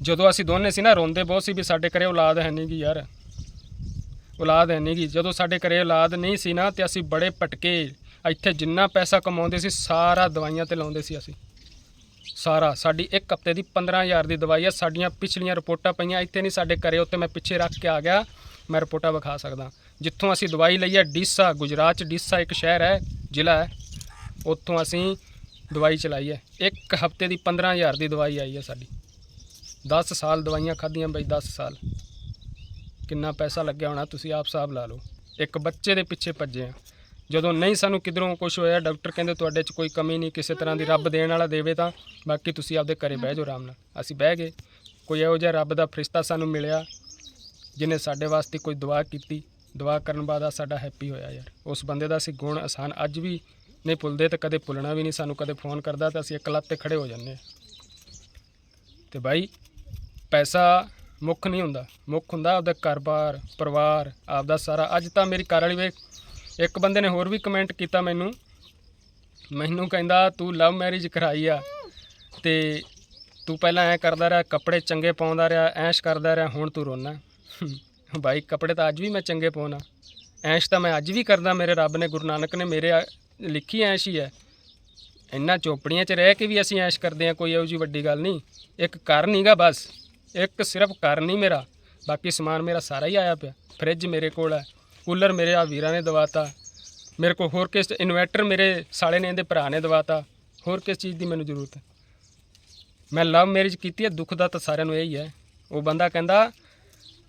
ਜਦੋਂ ਅਸੀਂ ਦੋਨੇ ਸੀ ਨਾ ਰੋਂਦੇ ਬਹੁਤ ਸੀ ਵੀ ਸਾਡੇ ਘਰੇ ਔਲਾਦ ਹੈ ਨਹੀਂ ਗੀ ਯਾਰ। ਔਲਾਦ ਹੈ ਨਹੀਂ ਗੀ। ਜਦੋਂ ਸਾਡੇ ਘਰੇ ਔਲਾਦ ਨਹੀਂ ਸੀ ਨਾ ਤੇ ਅਸੀਂ ਬੜੇ ਪਟਕੇ ਇੱਥੇ ਜਿੰਨਾ ਪੈਸਾ ਕਮਾਉਂਦੇ ਸੀ, ਸਾਰਾ ਦਵਾਈਆਂ ਤੇ ਲਾਉਂਦੇ ਸੀ ਅਸੀਂ। ਸਾਰਾ, ਸਾਡੀ ਇੱਕ ਹਫ਼ਤੇ ਦੀ 15000 ਦੀ ਦਵਾਈ ਆ, ਸਾਡੀਆਂ ਪਿਛਲੀਆਂ ਰਿਪੋਰਟਾਂ ਪਈਆਂ, ਇੱਥੇ ਨਹੀਂ ਸਾਡੇ ਘਰੇ ਉੱਤੇ ਮੈਂ ਪਿੱਛੇ ਰੱਖ ਕੇ ਆ ਗਿਆ, ਮੈਂ ਰਿਪੋਰਟਾਂ ਵਿਖਾ ਸਕਦਾ। ਜਿੱਥੋਂ ਅਸੀਂ ਦਵਾਈ ਲਈ ਹੈ ਡੀਸਾ, ਗੁਜਰਾਤ ਚ, ਡੀਸਾ ਇੱਕ ਸ਼ਹਿਰ ਹੈ, ਜ਼ਿਲ੍ਹਾ ਹੈ, ਉੱਥੋਂ ਅਸੀਂ ਦਵਾਈ ਚਲਾਈ ਹੈ। ਇੱਕ ਹਫ਼ਤੇ ਦੀ 15000 ਦੀ ਦਵਾਈ ਆਈ ਹੈ ਸਾਡੀ। 10 ਸਾਲ ਦਵਾਈਆਂ ਖਾਧੀਆਂ ਬਈ 10 ਸਾਲ। ਕਿੰਨਾ ਪੈਸਾ ਲੱਗਿਆ ਹੋਣਾ, ਤੁਸੀਂ ਆਪ ਹਿਸਾਬ ਲਾ ਲਓ। ਇੱਕ ਬੱਚੇ ਦੇ ਪਿੱਛੇ ਭੱਜੇ ਆ। ਜਦੋਂ ਨਹੀਂ ਸਾਨੂੰ ਕਿਧਰੋਂ ਕੁਝ ਹੋਇਆ, ਡਾਕਟਰ ਕਹਿੰਦੇ ਤੁਹਾਡੇ 'ਚ ਕੋਈ ਕਮੀ ਨਹੀਂ, ਕਿਸੇ ਤਰ੍ਹਾਂ ਦੀ ਰੱਬ ਦੇਣ ਵਾਲਾ ਦੇਵੇ ਤਾਂ, ਬਾਕੀ ਤੁਸੀਂ ਆਪਦੇ ਘਰੇ ਬਹਿ ਜਾਓ ਆਰਾਮ ਨਾਲ। ਅਸੀਂ ਬਹਿ ਗਏ। ਕੋਈ ਇਹੋ ਜਿਹਾ ਰੱਬ ਦਾ ਫਰਿਸ਼ਤਾ ਸਾਨੂੰ ਮਿਲਿਆ, ਜਿਹਨੇ ਸਾਡੇ ਵਾਸਤੇ ਕੋਈ ਦੁਆ ਕੀਤੀ। ਦੁਆ ਕਰਨ ਬਾਅਦ ਸਾਡਾ ਹੈਪੀ ਹੋਇਆ ਯਾਰ। ਉਸ ਬੰਦੇ ਦਾ ਅਸੀਂ ਗੁਣ ਆਸਾਨ ਅੱਜ ਵੀ ਨਹੀਂ ਭੁੱਲਦੇ ਤੇ ਕਦੇ ਭੁੱਲਣਾ ਵੀ ਨਹੀਂ, ਸਾਨੂੰ ਕਦੇ ਫੋਨ ਕਰਦਾ ਤਾਂ ਅਸੀਂ ਇੱਕ ਲੱਤ ਤੇ ਖੜੇ ਹੋ ਜਾਂਦੇ ਹਾਂ। ਤੇ ਬਾਈ, ਪੈਸਾ ਮੁੱਖ ਨਹੀਂ ਹੁੰਦਾ। ਮੁੱਖ ਹੁੰਦਾ ਆਪਦਾ ਘਰ-ਬਾਰ, ਪਰਿਵਾਰ, ਆਪਦਾ ਸਾਰਾ। ਅੱਜ ਤਾਂ ਮੇਰੀ ਘਰ ਵਾਲੀ ਵੇਖ ਇੱਕ ਬੰਦੇ ਨੇ ਹੋਰ ਵੀ ਕਮੈਂਟ ਕੀਤਾ ਮੈਨੂੰ। ਮੈਨੂੰ ਕਹਿੰਦਾ, ਤੂੰ ਲਵ ਮੈਰਿਜ ਕਰਾਈ ਆ ਤੇ ਤੂੰ ਪਹਿਲਾਂ ਐ ਕਰਦਾ ਰਿਹਾ, ਕੱਪੜੇ ਚੰਗੇ ਪਾਉਂਦਾ ਰਿਹਾ, ਐਸ਼ ਕਰਦਾ ਰਿਹਾ, ਹੁਣ ਤੂੰ ਰੋਣਾ ਬਾਈ, ਕੱਪੜੇ ਤਾਂ ਅੱਜ ਵੀ ਮੈਂ ਚੰਗੇ ਪਾਉਣਾ ਐਸ਼ ਤਾਂ ਮੈਂ ਅੱਜ ਵੀ ਕਰਦਾ, ਮੇਰੇ ਰੱਬ ਨੇ, ਗੁਰੂ ਨਾਨਕ ਨੇ ਮੇਰੇ ਆ- ਲਿਖੀ ਐਸ਼ ਹੀ ਹੈ ਇੰਨਾ ਚੋਪੜੀਆਂ 'ਚ ਰਹਿ ਕੇ ਵੀ ਅਸੀਂ ਐਸ਼ ਕਰਦੇ ਆ, ਕੋਈ ਇਹੋ ਜਿਹੀ ਵੱਡੀ ਗੱਲ ਨਹੀਂ। ਇੱਕ ਘਰ ਨਹੀਂਗਾ ਬਸ, ਇੱਕ ਸਿਰਫ ਘਰ ਨਹੀਂ ਮੇਰਾ, ਬਾਕੀ ਸਮਾਨ ਮੇਰਾ ਸਾਰਾ ਹੀ ਆਇਆ ਪਿਆ, ਫ੍ਰਿਜ ਮੇਰੇ ਕੋਲ ਹੈ ਕੂਲਰ ਮੇਰੇ ਆ ਵੀਰਾਂ ਨੇ ਦਵਾਤਾ। ਮੇਰੇ ਕੋਲ ਹੋਰ ਕਿਸ ਇਨਵਰਟਰ ਮੇਰੇ ਸਾਲੇ ਨੇ ਇਹਦੇ ਭਰਾ ਨੇ ਦਵਾਤਾ। ਹੋਰ ਕਿਸ ਚੀਜ਼ ਦੀ ਮੈਨੂੰ ਜ਼ਰੂਰਤ ਹੈ? ਮੈਂ ਲਵ ਮੈਰਿਜ ਕੀਤੀ ਹੈ ਦੁੱਖ ਦਾ ਤਾਂ ਸਾਰਿਆਂ ਨੂੰ ਇਹੀ ਹੈ। ਉਹ ਬੰਦਾ ਕਹਿੰਦਾ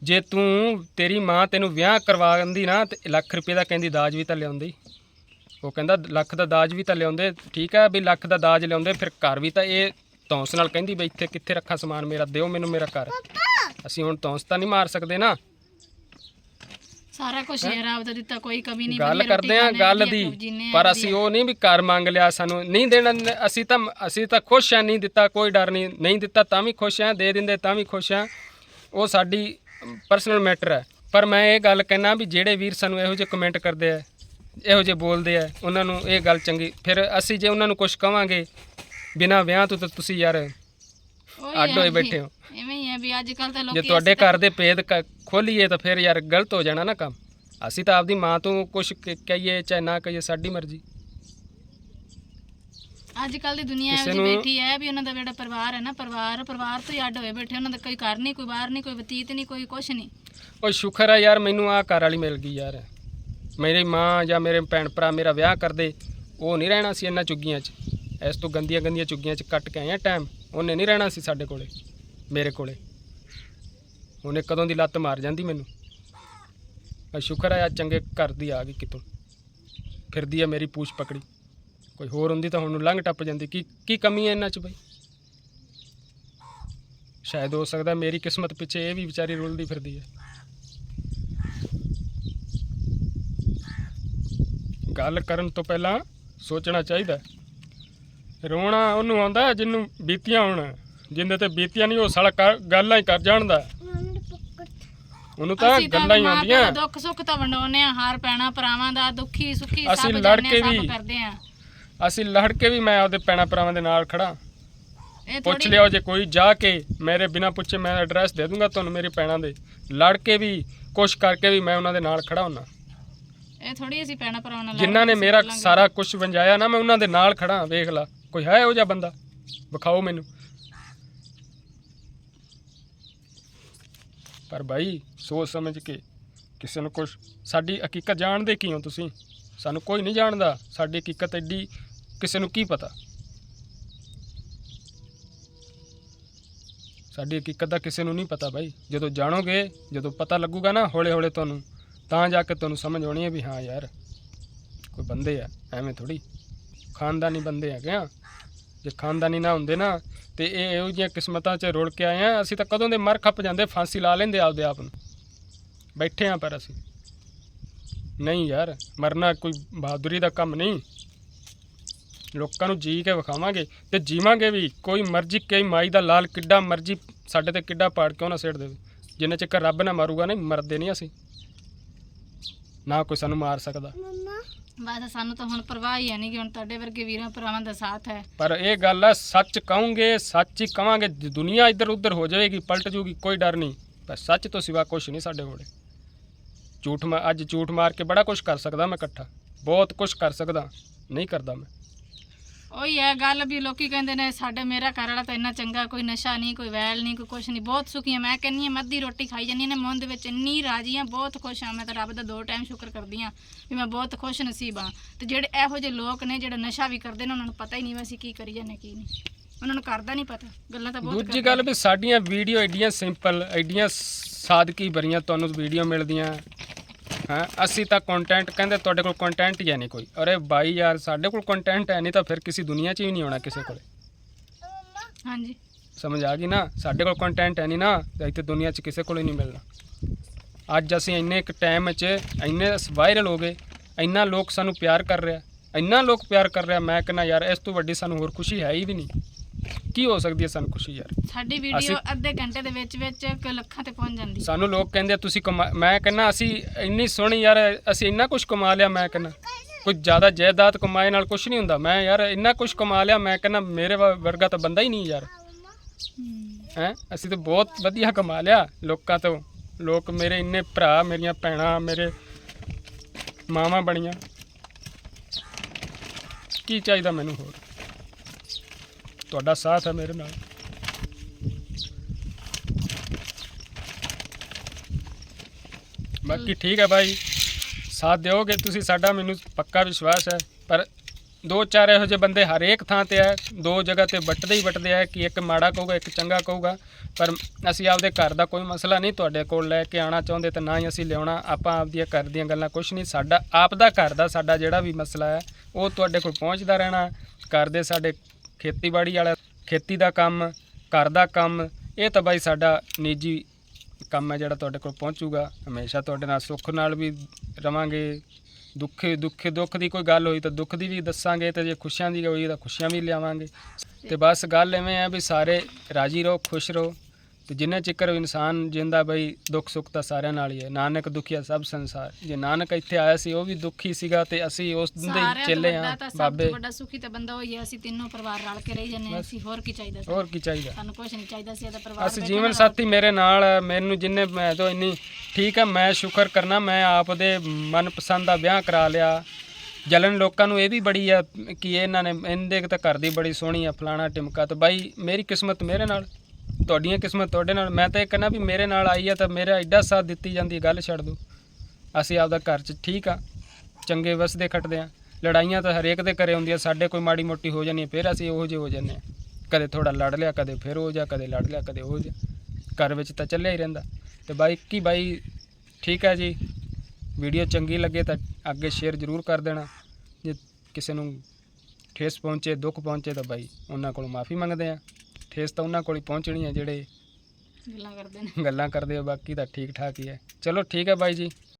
ਜੇ ਤੂੰ ਤੇਰੀ ਮਾਂ ਤੈਨੂੰ ਵਿਆਹ ਕਰਵਾਉਂਦੀ ਨਾ ਤੇ ਲੱਖ ਰੁਪਏ ਦਾ ਕਹਿੰਦੀ ਦਾਜ ਵੀ ਤਾਂ ਲਿਆਉਂਦੀ। ਉਹ ਕਹਿੰਦਾ ਲੱਖ ਦਾ ਦਾਜ ਵੀ ਤਾਂ ਲਿਆਉਂਦੇ ਠੀਕ ਹੈ ਵੀ ਲੱਖ ਦਾ ਦਾਜ ਲਿਆਉਂਦੇ ਫਿਰ ਘਰ ਵੀ ਤਾਂ ਇਹ ਤੌਂਸ ਨਾਲ ਕਹਿੰਦੀ ਬਈ ਇੱਥੇ ਕਿੱਥੇ ਰੱਖਾਂ ਸਮਾਨ ਮੇਰਾ ਦਿਓ ਮੈਨੂੰ ਮੇਰਾ ਘਰ। ਅਸੀਂ ਹੁਣ ਤੌਂਸ ਤਾਂ ਨਹੀਂ ਮਾਰ ਸਕਦੇ ਨਾ। ਸਾਰਾ ਕੁਝ ਯਾਰ ਆਪ ਦਾ ਦਿੱਤਾ ਕੋਈ ਕਮੀ ਨਹੀਂ ਗੱਲ ਕਰਦੇ ਆ ਗੱਲ ਦੀ। ਪਰ ਅਸੀਂ ਉਹ ਨਹੀਂ ਵੀ ਘਰ ਮੰਗ ਲਿਆ ਸਾਨੂੰ ਨਹੀਂ ਦੇਣਾ ਅਸੀਂ ਤਾਂ ਅਸੀਂ ਤਾਂ ਖੁਸ਼ ਆ ਨਹੀਂ ਦਿੱਤਾ ਕੋਈ ਡਰ ਨਹੀਂ ਨਹੀਂ ਦਿੱਤਾ ਤਾਂ ਵੀ ਖੁਸ਼ ਆ ਦੇ ਦਿੰਦੇ ਤਾਂ ਵੀ ਖੁਸ਼ ਆ ਉਹ ਸਾਡੀ ਪਰਸਨਲ ਮੈਟਰ ਹੈ। ਪਰ ਮੈਂ ਇਹ ਗੱਲ ਕਹਿਣਾ ਵੀ ਜਿਹੜੇ ਵੀਰ ਸਾਨੂੰ ਇਹੋ ਜਿਹੇ ਕਮੈਂਟ ਕਰਦੇ ਆ ਇਹੋ ਜਿਹੇ ਬੋਲਦੇ ਆ ਉਹਨਾਂ ਨੂੰ ਇਹ ਗੱਲ ਚੰਗੀ ਫਿਰ ਅਸੀਂ ਜੇ ਉਹਨਾਂ ਨੂੰ ਕੁਝ ਕਵਾਂਗੇ ਬਿਨਾਂ ਵਿਆਹ ਤੋਂ ਤਾਂ ਤੁਸੀਂ ਯਾਰ ਅੱਡ ਹੈ ਹੋਏ ਬੈਠੇ ਹੋ। ਐਵੇਂ ਹੀ ਹੈ ਵੀ ਅੱਜ ਕੱਲ ਤਾਂ ਜੇ ਲੋਕੀ ਤੁਹਾਡੇ ਘਰ ਦੇ ਕ- ਖੋਲੀਏ ਤਾਂ ਫਿਰ ਯਾਰ ਗਲਤ ਹੋ ਜਾਣਾ ਨਾ ਕੰਮ। ਅਸੀਂ ਤਾਂ ਆਪਦੀ ਮਾਂ ਤੋਂ ਕੁਝ ਕਹੀਏ ਚਾਹੇ ਨਾ ਕਹੀਏ ਸਾਡੀ ਮਰਜ਼ੀ। ਅੱਜ ਕੱਲ ਦੀ ਦੁਨੀਆ ਇਹੋ ਜਿਹੀ ਬੈਠੀ ਹੈ ਵੀ ਉਹਨਾਂ ਦਾ ਜਿਹੜਾ ਪਰਿਵਾਰ ਹੈ ਨਾ ਪਰਿਵਾਰ ਪਰਿਵਾਰ ਤੋਂ ਹੀ ਅੱਡ ਹੋਏ ਬੈਠੇ ਉਹਨਾਂ ਦਾ ਕੋਈ ਘਰ ਨਹੀਂ ਕੋਈ ਬਾਹਰ ਨਹੀਂ ਕੋਈ ਬਤੀਤ ਨਹੀਂ ਕੋਈ ਕੁਛ ਨਹੀਂ। ਉਹ ਸ਼ੁਕਰ ਆ ਯਾਰ ਮੈਨੂੰ ਆ ਘਰ ਵਾਲੀ ਮਿਲ ਗਈ ਯਾਰ। ਮੇਰੀ ਮਾਂ ਜਾਂ ਮੇਰੇ ਭੈਣ ਭਰਾ ਮੇਰਾ ਵਿਆਹ ਕਰਦੇ ਉਹ ਨਹੀਂ ਰਹਿਣਾ ਸੀ ਇਹਨਾਂ ਚੁੱਗੀਆਂ 'ਚ। ਇਸ ਤੋਂ ਗੰਦੀਆਂ ਗੰਦੀਆਂ ਚੁੱਗੀਆਂ 'ਚ ਕੱਟ ਕੇ ਆਏ ਆ ਟਾਈਮ ਉਹਨੇ ਨਹੀਂ ਰਹਿਣਾ ਸੀ ਸਾਡੇ ਕੋਲੇ। ਮੇਰੇ ਕੋਲੇ। ਉਹਨੇ ਕਦੋਂ ਦੀ ਲੱਤ ਮਾਰ ਜਾਂਦੀ ਮੈਨੂੰ? ਆ ਸ਼ੁਕਰ ਆ, ਅੱਜ ਚੰਗੇ ਘਰ ਦੀ ਆ ਗਈ ਕਿਤੋਂ। ਫਿਰਦੀ ਆ ਮੇਰੀ ਪੂਛ ਪਕੜੀ। ਕੋਈ ਹੋਰ ਹੁੰਦੀ ਤਾਂ ਹੁਣ ਨੂੰ ਲੰਘ ਟੱਪ ਜਾਂਦੀ। ਕੀ ਕੀ ਕਮੀ ਹੈ ਇਹਨਾਂ 'ਚ ਬਈ? ਸ਼ਾਇਦ ਹੋ ਸਕਦਾ ਮੇਰੀ ਕਿਸਮਤ ਪਿੱਛੇ ਇਹ ਵੀ ਵਿਚਾਰੀ ਰੁਲਦੀ ਫਿਰਦੀ ਹੈ ਗੱਲ ਕਰਨ ਤੋਂ ਪਹਿਲਾਂ ਸੋਚਣਾ ਚਾਹੀਦਾ। ਰੋਣਾ ਉਹਨੂੰ ਆਉਂਦਾ, ਜਿਹਨੂੰ ਬੀਤੀਆਂ ਹੋਣ। ਜਿੰਦੇ ਤੇ ਬੀਤੀਆਂ ਨਹੀਂ ਉਹ ਸਾਲਾ ਕਰ- ਗੱਲਾਂ ਹੀ ਕਰ ਜਾਣਦਾ। ਉਹਨੂੰ ਤਾਂ ਅਸੀਂ ਤਾਂ ਗੱਲਾਂ ਹੀ ਮਾਂ ਪਿਓ ਆਉਂਦੀਆਂ। ਦੁੱਖ ਸੁੱਖ ਤਾਂ ਵੰਡਾਉਨੇ ਆ ਹਰ ਪੈਣਾ ਭਰਾਵਾਂ ਦਾ ਦੁੱਖੀ ਸੁੱਖੀ ਅਸੀਂ ਸਭ ਲੜ ਜਾਣਦੇ ਕੇ ਆ, ਸਭ ਵੀ- ਕਰਦੇ ਆ ਅਸੀਂ ਲੜ ਕੇ ਵੀ ਮੈਂ ਆਪਦੇ ਪੈਣਾ ਭਰਾਵਾਂ ਦੇ ਨਾਲ ਖੜਾ ਇਹ ਪੁੱਛ ਲਿਓ ਜੇ ਕੋਈ ਜਾ ਕੇ ਮੇਰੇ ਬਿਨਾ ਪੁੱਛੇ ਮੈਂ ਐਡਰੈਸ ਦੇ ਦੂੰਗਾ ਤੁਹਾਨੂੰ ਮੇਰੇ ਪੈਣਾ ਦੇ। ਲੜ ਕੇ ਵੀ ਕੁਛ ਕਰਕੇ ਵੀ ਮੈਂ ਉਹਨਾਂ ਦੇ ਨਾਲ ਖੜਾ ਹੁੰਨਾ ਇਹ ਥੋੜੀ ਅਸੀਂ ਪੈਣਾ ਭਰਾਵਾਂ ਨਾਲ ਲੜ ਜਿਨ੍ਹਾਂ ਨੇ ਕੇ ਮੇਰਾ ਲਾਂਗੇ। ਸਾਰਾ ਕੁਝ ਵੰਜਾਇਆ ਨਾ ਮੈਂ ਉਹਨਾਂ ਦੇ ਨਾਲ ਖੜਾ ਵੇਖ ਲਾ ਕੋਈ ਹੈ ਇਹੋ ਜਿਹਾ ਬੰਦਾ? ਵਿਖਾਓ ਮੈਨੂੰ। ਪਰ ਭਾਈ ਸੋਚ ਸਮਝ ਕੇ ਕਿਸੇ ਨੂੰ ਕੁਛ, ਸਾਡੀ ਹਕੀਕਤ ਜਾਣਦੇ ਕੀ ਹੋ ਤੁਸੀਂ? ਸਾਨੂੰ ਕੋਈ ਨਹੀਂ ਜਾਣਦਾ, ਸਾਡੀ ਹਕੀਕਤ ਐਡੀ ਕਿਸੇ ਨੂੰ ਕੀ ਪਤਾ? ਸਾਡੀ ਹਕੀਕਤ ਦਾ ਕਿਸੇ ਨੂੰ ਨਹੀਂ ਪਤਾ ਭਾਈ ਜਦੋਂ ਜਾਣੋਗੇ, ਜਦੋਂ ਪਤਾ ਲੱਗੂਗਾ ਨਾ ਹੌਲੇ ਹੌਲੇ ਤੁਹਾਨੂੰ, ਤਾਂ ਜਾ ਕੇ ਤੁਹਾਨੂੰ ਸਮਝ ਆਉਣੀ ਹੈ ਵੀ ਹਾਂ ਯਾਰ, ਕੋਈ ਬੰਦੇ ਆ, ਐਵੇਂ ਥੋੜੀ ਖਾਨਦਾਨੀ ਬੰਦੇ ਹੈਗੇ ਆ। ਜੇ ਖਾਨਦਾਨੀ ਨਾ ਹੁੰਦੇ ਨਾ, ਤੇ ਇਹ ਇਹੋ ਜਿਹੀਆਂ ਕਿਸਮਤਾਂ 'ਚ ਰੁਲ ਕੇ ਆਏ ਆ, ਅਸੀਂ ਤਾਂ ਕਦੋਂ ਦੇ ਮਰ ਖੱਪ ਜਾਂਦੇ, ਫਾਂਸੀ ਲਾ ਲੈਂਦੇ ਆਪਦੇ ਆਪ ਨੂੰ। ਬੈਠੇ ਆ ਪਰ ਅਸੀਂ। ਨਹੀਂ ਯਾਰ, ਮਰਨਾ ਕੋਈ ਬਹਾਦਰੀ ਦਾ ਕੰਮ ਨਹੀਂ। ਲੋਕਾਂ ਨੂੰ ਜੀ ਕੇ ਵਿਖਾਵਾਂਗੇ ਤੇ ਜੀਵਾਂਗੇ ਵੀ, ਕੋਈ ਮਰਜ਼ੀ ਕਈ ਮਾਈ ਦਾ ਲਾਲ ਕਿੱਡਾ, ਮਰਜ਼ੀ ਸਾਡੇ ਤੇ ਕਿੱਡਾ ਪਾੜ ਕਿਉਂ ਨਾ ਸਿੱਟ ਦੇਵੇ ਜਿੰਨੇ ਚੱਕਰ ਰੱਬ ਨਾ ਮਾਰੂਗਾ, ਨਹੀਂ, ਮਰਦੇ ਨਹੀਂ ਅਸੀਂ। ਨਾ ਕੋਈ ਸਾਨੂੰ ਮਾਰ ਸਕਦਾ। ਬਸ ਸਾਨੂੰ ਤਾਂ ਹੁਣ ਪਰਵਾਹ ਹੀ ਹੈ ਨਹੀਂ ਕਿ ਹੁਣ ਤੁਹਾਡੇ ਵਰਗੇ ਵੀਰਾਂ ਭਰਾਵਾਂ ਦਾ ਸਾਥ ਹੈ। ਪਰ ਇਹ ਗੱਲ ਹੈ ਸੱਚ ਕਹੋਗੇ ਸੱਚ ਹੀ ਕਵਾਂਗੇ ਜੇ ਦੁਨੀਆ ਇੱਧਰ ਉੱਧਰ ਹੋ ਜਾਵੇਗੀ ਪਲਟ ਜੂਗੀ ਕੋਈ ਡਰ ਨਹੀਂ। ਪਰ ਸੱਚ ਤੋਂ ਸਿਵਾ ਕੁਝ ਨਹੀਂ ਸਾਡੇ ਕੋਲੇ। ਝੂਠ ਮੈਂ ਅੱਜ ਝੂਠ ਮਾਰ ਕੇ ਬੜਾ ਕੁਝ ਕਰ ਸਕਦਾ ਮੈਂ ਇਕੱਠਾ। ਬਹੁਤ ਕੁਝ ਕਰ ਸਕਦਾ ਨਹੀਂ ਕਰਦਾ ਮੈਂ। ਉਹੀ ਹੈ ਗੱਲ ਵੀ ਲੋਕੀ ਕਹਿੰਦੇ ਨੇ ਸਾਡੇ ਮੇਰਾ ਘਰ ਵਾਲਾ ਤਾਂ ਇੰਨਾ ਚੰਗਾ ਕੋਈ ਨਸ਼ਾ ਨਹੀਂ ਕੋਈ ਵੈਲ ਨਹੀਂ ਕੋਈ ਕੁਛ ਨਹੀਂ ਬਹੁਤ ਸੁਖੀ ਹਾਂ। ਮੈਂ ਕਹਿੰਨੀ ਹਾਂ ਮੈਂ ਅੱਧੀ ਰੋਟੀ ਖਾਈ ਜਾਂਦੀ ਨੇ ਮਨ ਦੇ ਵਿੱਚ ਇੰਨੀ ਰਾਜੀ ਹਾਂ ਬਹੁਤ ਖੁਸ਼ ਹਾਂ। ਮੈਂ ਤਾਂ ਰੱਬ ਦਾ ਦੋ ਟਾਈਮ ਸ਼ੁਕਰ ਕਰਦੀ ਹਾਂ ਵੀ ਮੈਂ ਬਹੁਤ ਖੁਸ਼ ਨਸੀਬ ਹਾਂ। ਤੇ ਜਿਹੜੇ ਇਹੋ ਜਿਹੇ ਲੋਕ ਨੇ ਜਿਹੜੇ ਨਸ਼ਾ ਵੀ ਕਰਦੇ ਨੇ ਉਹਨਾਂ ਨੂੰ ਪਤਾ ਹੀ ਨਹੀਂ ਵੀ ਅਸੀਂ ਕੀ ਕਰੀ ਜਾਂਦੇ ਕੀ ਨਹੀਂ। ਉਹਨਾਂ ਨੂੰ ਕਰਦਾ ਨਹੀਂ ਪਤਾ ਗੱਲਾਂ ਤਾਂ ਬਹੁਤ ਦੂਜੀ ਗੱਲ। ਵੀ ਸਾਡੀਆਂ ਵੀਡੀਓ ਐਡੀਆਂ ਸਿੰਪਲ ਐਡੀਆਂ ਸਾਦਗੀ ਭਰੀਆਂ ਤੁਹਾਨੂੰ ਵੀਡੀਓ ਮਿਲਦੀਆਂ। ਹਾਂ ਅਸੀਂ ਤਾਂ ਕੰਟੈਂਟ ਕਹਿੰਦੇ ਤੁਹਾਡੇ ਕੋਲ ਕੰਟੈਂਟ ਹੀ ਹੈ ਨਹੀਂ ਕੋਈ। ਅਰੇ ਬਾਈ ਯਾਰ ਸਾਡੇ ਕੋਲ ਕੰਟੈਂਟ ਹੈ ਨਹੀਂ ਤਾਂ ਫਿਰ ਕਿਸੇ ਦੁਨੀਆ 'ਚ ਹੀ ਨਹੀਂ ਹੋਣਾ ਕਿਸੇ ਕੋਲੇ। ਹਾਂਜੀ। ਸਮਝ ਆ ਗਈ ਨਾ? ਸਾਡੇ ਕੋਲ ਕੰਟੈਂਟ ਹੈ ਨਹੀਂ ਨਾ ਤੇ ਇੱਥੇ ਦੁਨੀਆ 'ਚ ਕਿਸੇ ਕੋਲ ਹੀ ਨਹੀਂ ਮਿਲਣਾ। ਅੱਜ ਅਸੀਂ ਇੰਨੇ ਇੱਕ ਟਾਈਮ 'ਚ ਇੰਨੇ ਵਾਇਰਲ ਹੋ ਗਏ ਇੰਨਾ ਲੋਕ ਸਾਨੂੰ ਪਿਆਰ ਕਰ ਰਿਹਾ। ਇੰਨਾ ਲੋਕ ਪਿਆਰ ਕਰ ਰਿਹਾ ਮੈਂ ਕਹਿੰਦਾ ਯਾਰ ਇਸ ਤੋਂ ਵੱਡੀ ਸਾਨੂੰ ਹੋਰ ਖੁਸ਼ੀ ਹੈ ਹੀ ਵੀ ਨਹੀਂ। ਕੀ ਹੋ ਸਕਦੀ ਹੈ ਸਾਨੂੰ ਖੁਸ਼ੀ ਯਾਰ? ਸਾਡੀ ਵੀਡੀਓ ਅਸੀਂ- ਅੱਧੇ ਘੰਟੇ ਦੇ ਵਿੱਚ ਵਿੱਚ ਕੁ ਲੱਖਾਂ ਤੇ ਪਹੁੰਚ ਜਾਂਦੀ। ਸਾਨੂੰ ਲੋਕ ਕਹਿੰਦੇ ਆ ਤੁਸੀਂ ਕਮਾ ਮੈਂ ਕਹਿੰਦਾ ਅਸੀਂ ਇੰਨੀ ਸੋਹਣੀ ਯਾਰ ਅਸੀਂ ਇੰਨਾ ਕੁਝ ਕਮਾ ਲਿਆ ਮੈਂ ਕਹਿੰਦਾ ਕੁਝ ਜ਼ਿਆਦਾ ਜਾਇਦਾਦ ਕਮਾਏ ਨਾਲ ਕੁਝ ਨਹੀਂ ਹੁੰਦਾ। ਮੈਂ ਯਾਰ ਇੰਨਾ ਕੁਝ ਕਮਾ ਲਿਆ ਮੈਂ ਕਹਿੰਦਾ ਮੇਰੇ ਵ- ਵਰਗਾ ਤਾਂ ਬੰਦਾ ਹੀ ਨਹੀਂ ਯਾਰ। ਹੈ? ਅਸੀਂ ਤਾਂ ਬਹੁਤ ਵਧੀਆ ਕਮਾ ਲਿਆ ਲੋਕਾਂ ਤੋਂ। ਲੋਕ ਮੇਰੇ ਇੰਨੇ ਭਰਾ ਮੇਰੀਆਂ ਭੈਣਾਂ ਮੇਰੇ ਮਾਵਾਂ ਬਣੀਆਂ। ਕੀ ਚਾਹੀਦਾ ਮੈਨੂੰ ਹੋਰ? ਤੁਹਾਡਾ ਸਾਥ ਹੈ ਮੇਰੇ ਨਾਲ। ਬਾਕੀ ਠੀਕ ਹੈ ਭਾਈ, ਸਾਥ ਦਿਓਗੇ ਤੁਸੀਂ, ਸਾਡਾ ਮੈਨੂੰ ਪੱਕਾ ਵਿਸ਼ਵਾਸ ਹੈ। ਪਰ ਦੋ ਚਾਰ ਇਹੋ ਜਿਹੇ ਬੰਦੇ ਹਰੇਕ ਥਾਂ ਤੇ ਹੈ, ਦੋ ਜਗ੍ਹਾ ਤੇ ਵੱਟਦੇ ਹੀ ਵੱਟਦੇ ਆ ਕਿ ਇੱਕ ਮਾੜਾ ਕਹੂਗਾ, ਇੱਕ ਚੰਗਾ ਕਹੂਗਾ। ਪਰ ਅਸੀਂ ਆਪਦੇ ਘਰ ਦਾ ਕੋਈ ਮਸਲਾ ਨਹੀਂ ਤੁਹਾਡੇ ਕੋਲ ਲੈ ਕੇ ਆਣਾ ਚਾਹੁੰਦੇ ਤੇ ਨਾ ਹੀ ਅਸੀਂ ਲਿਆਉਣਾ। ਆਪਾਂ ਆਪਦੀਆਂ ਘਰ ਦੀਆਂ ਗੱਲਾਂ ਕੁਝ ਨਹੀਂ, ਸਾਡਾ ਆਪ ਦਾ ਘਰ ਦਾ ਸਾਡਾ ਜਿਹੜਾ ਵੀ ਮਸਲਾ ਹੈ, ਉਹ ਤੁਹਾਡੇ ਕੋਲ ਪਹੁੰਚਦਾ ਰਹਿਣਾ। ਘਰ ਦੇ ਸਾਡੇ ਖੇਤੀਬਾੜੀ ਵਾਲਾ, ਖੇਤੀ ਦਾ ਕੰਮ, ਘਰ ਦਾ ਕੰਮ, ਇਹ ਤਾਂ ਬਾਈ ਸਾਡਾ ਨਿੱਜੀ ਕੰਮ ਹੈ ਜਿਹੜਾ ਤੁਹਾਡੇ ਕੋਲ ਪਹੁੰਚੂਗਾ। ਹਮੇਸ਼ਾ ਤੁਹਾਡੇ ਨਾਲ ਸੁੱਖ ਨਾਲ ਵੀ ਰਵਾਂਗੇ। ਦੁੱਖ ਦੁੱਖ ਦੁੱਖ ਦੀ ਕੋਈ ਗੱਲ ਹੋਈ ਤਾਂ ਦੁੱਖ ਦੀ ਵੀ ਦੱਸਾਂਗੇ ਤੇ ਜੇ ਖੁਸ਼ੀਆਂ ਦੀ ਹੋਈ ਤਾਂ ਖੁਸ਼ੀਆਂ ਵੀ ਲਿਆਵਾਂਗੇ। ਤੇ ਬਸ ਗੱਲ ਐਵੇਂ ਹੈ ਵੀ ਸਾਰੇ ਰਾਜੀ ਰਹੋ, ਖੁਸ਼ ਰਹੋ। ਤੇ ਜਿੰਨੇ ਚਿਕਰ ਇਨਸਾਨ ਜਿੰਦਾ ਬਈ ਦੁੱਖ ਸੁੱਖ ਤਾਂ ਸਾਰਿਆਂ ਨਾਲ ਹੀ ਹੈ। ਨਾਨਕ ਦੁਖੀਆ ਸਭ ਸੰਸਾਰ। ਜੇ ਨਾਨਕ ਇੱਥੇ ਆਇਆ ਸੀ ਉਹ ਵੀ ਦੁਖੀ ਸੀਗਾ ਤੇ ਅਸੀਂ ਉਸ ਦੇ ਤੋਂ ਚੇਲੇ ਆ ਬਾਬੇ। ਵੱਡਾ ਸੁਖੀ ਤਾਂ ਬੰਦਾ ਹੋਈ ਹੈ ਅਸੀਂ ਤਿੰਨੋਂ ਪਰਿਵਾਰ ਰਲ ਕੇ ਰਹੀ ਜੰਨੇ। ਅਸੀਂ ਹੋਰ ਕੀ ਚਾਹੀਦਾ ਹੋਰ ਕੀ ਚਾਹੀਦਾ? ਸਾਨੂੰ ਕੁਝ ਨਹੀਂ ਚਾਹੀਦਾ ਸੀ ਇਹਦਾ ਪਰਿਵਾਰ ਅਸੀਂ ਜੀਵਨ। ਸਾਥੀ ਮੇਰੇ ਨਾਲ ਹੈ, ਮੈਨੂੰ ਜਿੰਨੇ ਮੈਂ ਤਾਂ ਇੰਨੀ ਠੀਕ ਹੈ ਮੈਂ ਸ਼ੁਕਰ ਕਰਨਾ ਮੈਂ ਆਪ ਦੇ ਮਨਪਸੰਦ ਦਾ ਵਿਆਹ ਕਰਾ ਲਿਆ। ਜਲਨ ਲੋਕਾਂ ਨੂੰ ਇਹ ਵੀ ਬੜੀ ਆ ਕਿ ਇਹਨਾਂ ਨੇ ਇਹਦੇ ਤਾਂ ਘਰ ਦੀ ਬੜੀ ਸੋਹਣੀ ਆ ਫਲਾਣਾ ਟਿਮਕਾ ਤੇ ਬਾਈ ਮੇਰੀ ਕਿਸਮਤ ਮੇਰੇ ਨਾਲ। ਤੁਹਾਡੀਆਂ ਕਿਸਮਤ ਤੁਹਾਡੇ ਨਾਲ ਮੈਂ ਤਾਂ ਇਹ ਕਹਿੰਦਾ ਵੀ ਮੇਰੇ ਨਾਲ ਆਈ ਆ ਤਾਂ ਮੇਰਾ ਐਡਾ ਸਾਥ ਦਿੱਤੀ ਜਾਂਦੀ ਹੈ, ਗੱਲ ਛੱਡ ਦੋ ਅਸੀਂ ਆਪਦਾ ਘਰ 'ਚ ਠੀਕ ਆ ਚੰਗੇ ਵਸਦੇ ਖਟਦੇ ਆ ਲੜਾਈਆਂ ਤਾਂ ਹਰੇਕ ਦੇ ਘਰੇ ਹੁੰਦੀਆਂ ਸਾਡੇ ਕੋਈ ਮਾੜੀ ਮੋਟੀ ਹੋ ਜਾਂਦੀ ਹੈ, ਫਿਰ ਅਸੀਂ ਉਹੋ ਜਿਹੇ ਹੋ ਜਾਂਦੇ ਆ। ਕਦੇ ਥੋੜਾ ਲੜ ਲਿਆ ਕਦੇ ਫਿਰ ਹੋ ਜਾ ਕਦੇ ਲੜ ਲਿਆ ਕਦੇ ਹੋ ਜਾ ਘਰ ਵਿੱਚ ਤਾਂ ਚੱਲਿਆ ਹੀ ਰਹਿੰਦਾ। ਤੇ ਬਾਈ ਕੀ ਬਾਈ ਠੀਕ ਹੈ ਜੀ? ਵੀਡੀਓ ਚੰਗੀ ਲੱਗੇ ਤਾਂ ਅੱਗੇ ਸ਼ੇਅਰ ਜ਼ਰੂਰ ਕਰ ਦੇਣਾ। ਜੇ ਕਿਸੇ ਨੂੰ ਠੇਸ ਪਹੁੰਚੇ ਦੁੱਖ ਪਹੁੰਚੇ ਤਾਂ ਬਾਈ ਉਹਨਾਂ ਕੋਲੋਂ ਮਾਫੀ ਮੰਗਦੇ ਆ। ਠੇਸ ਤਾਂ ਉਹਨਾਂ ਕੋਲ ਹੀ ਪਹੁੰਚਣੀ ਹੈ ਜਿਹੜੇ ਗੱਲਾਂ ਕਰਦੇ ਨੇ। ਗੱਲਾਂ ਕਰਦੇ ਆ ਬਾਕੀ ਤਾਂ ਠੀਕ ਠਾਕ ਹੀ ਹੈ ਚਲੋ ਠੀਕ ਹੈ ਬਾਈ ਜੀ।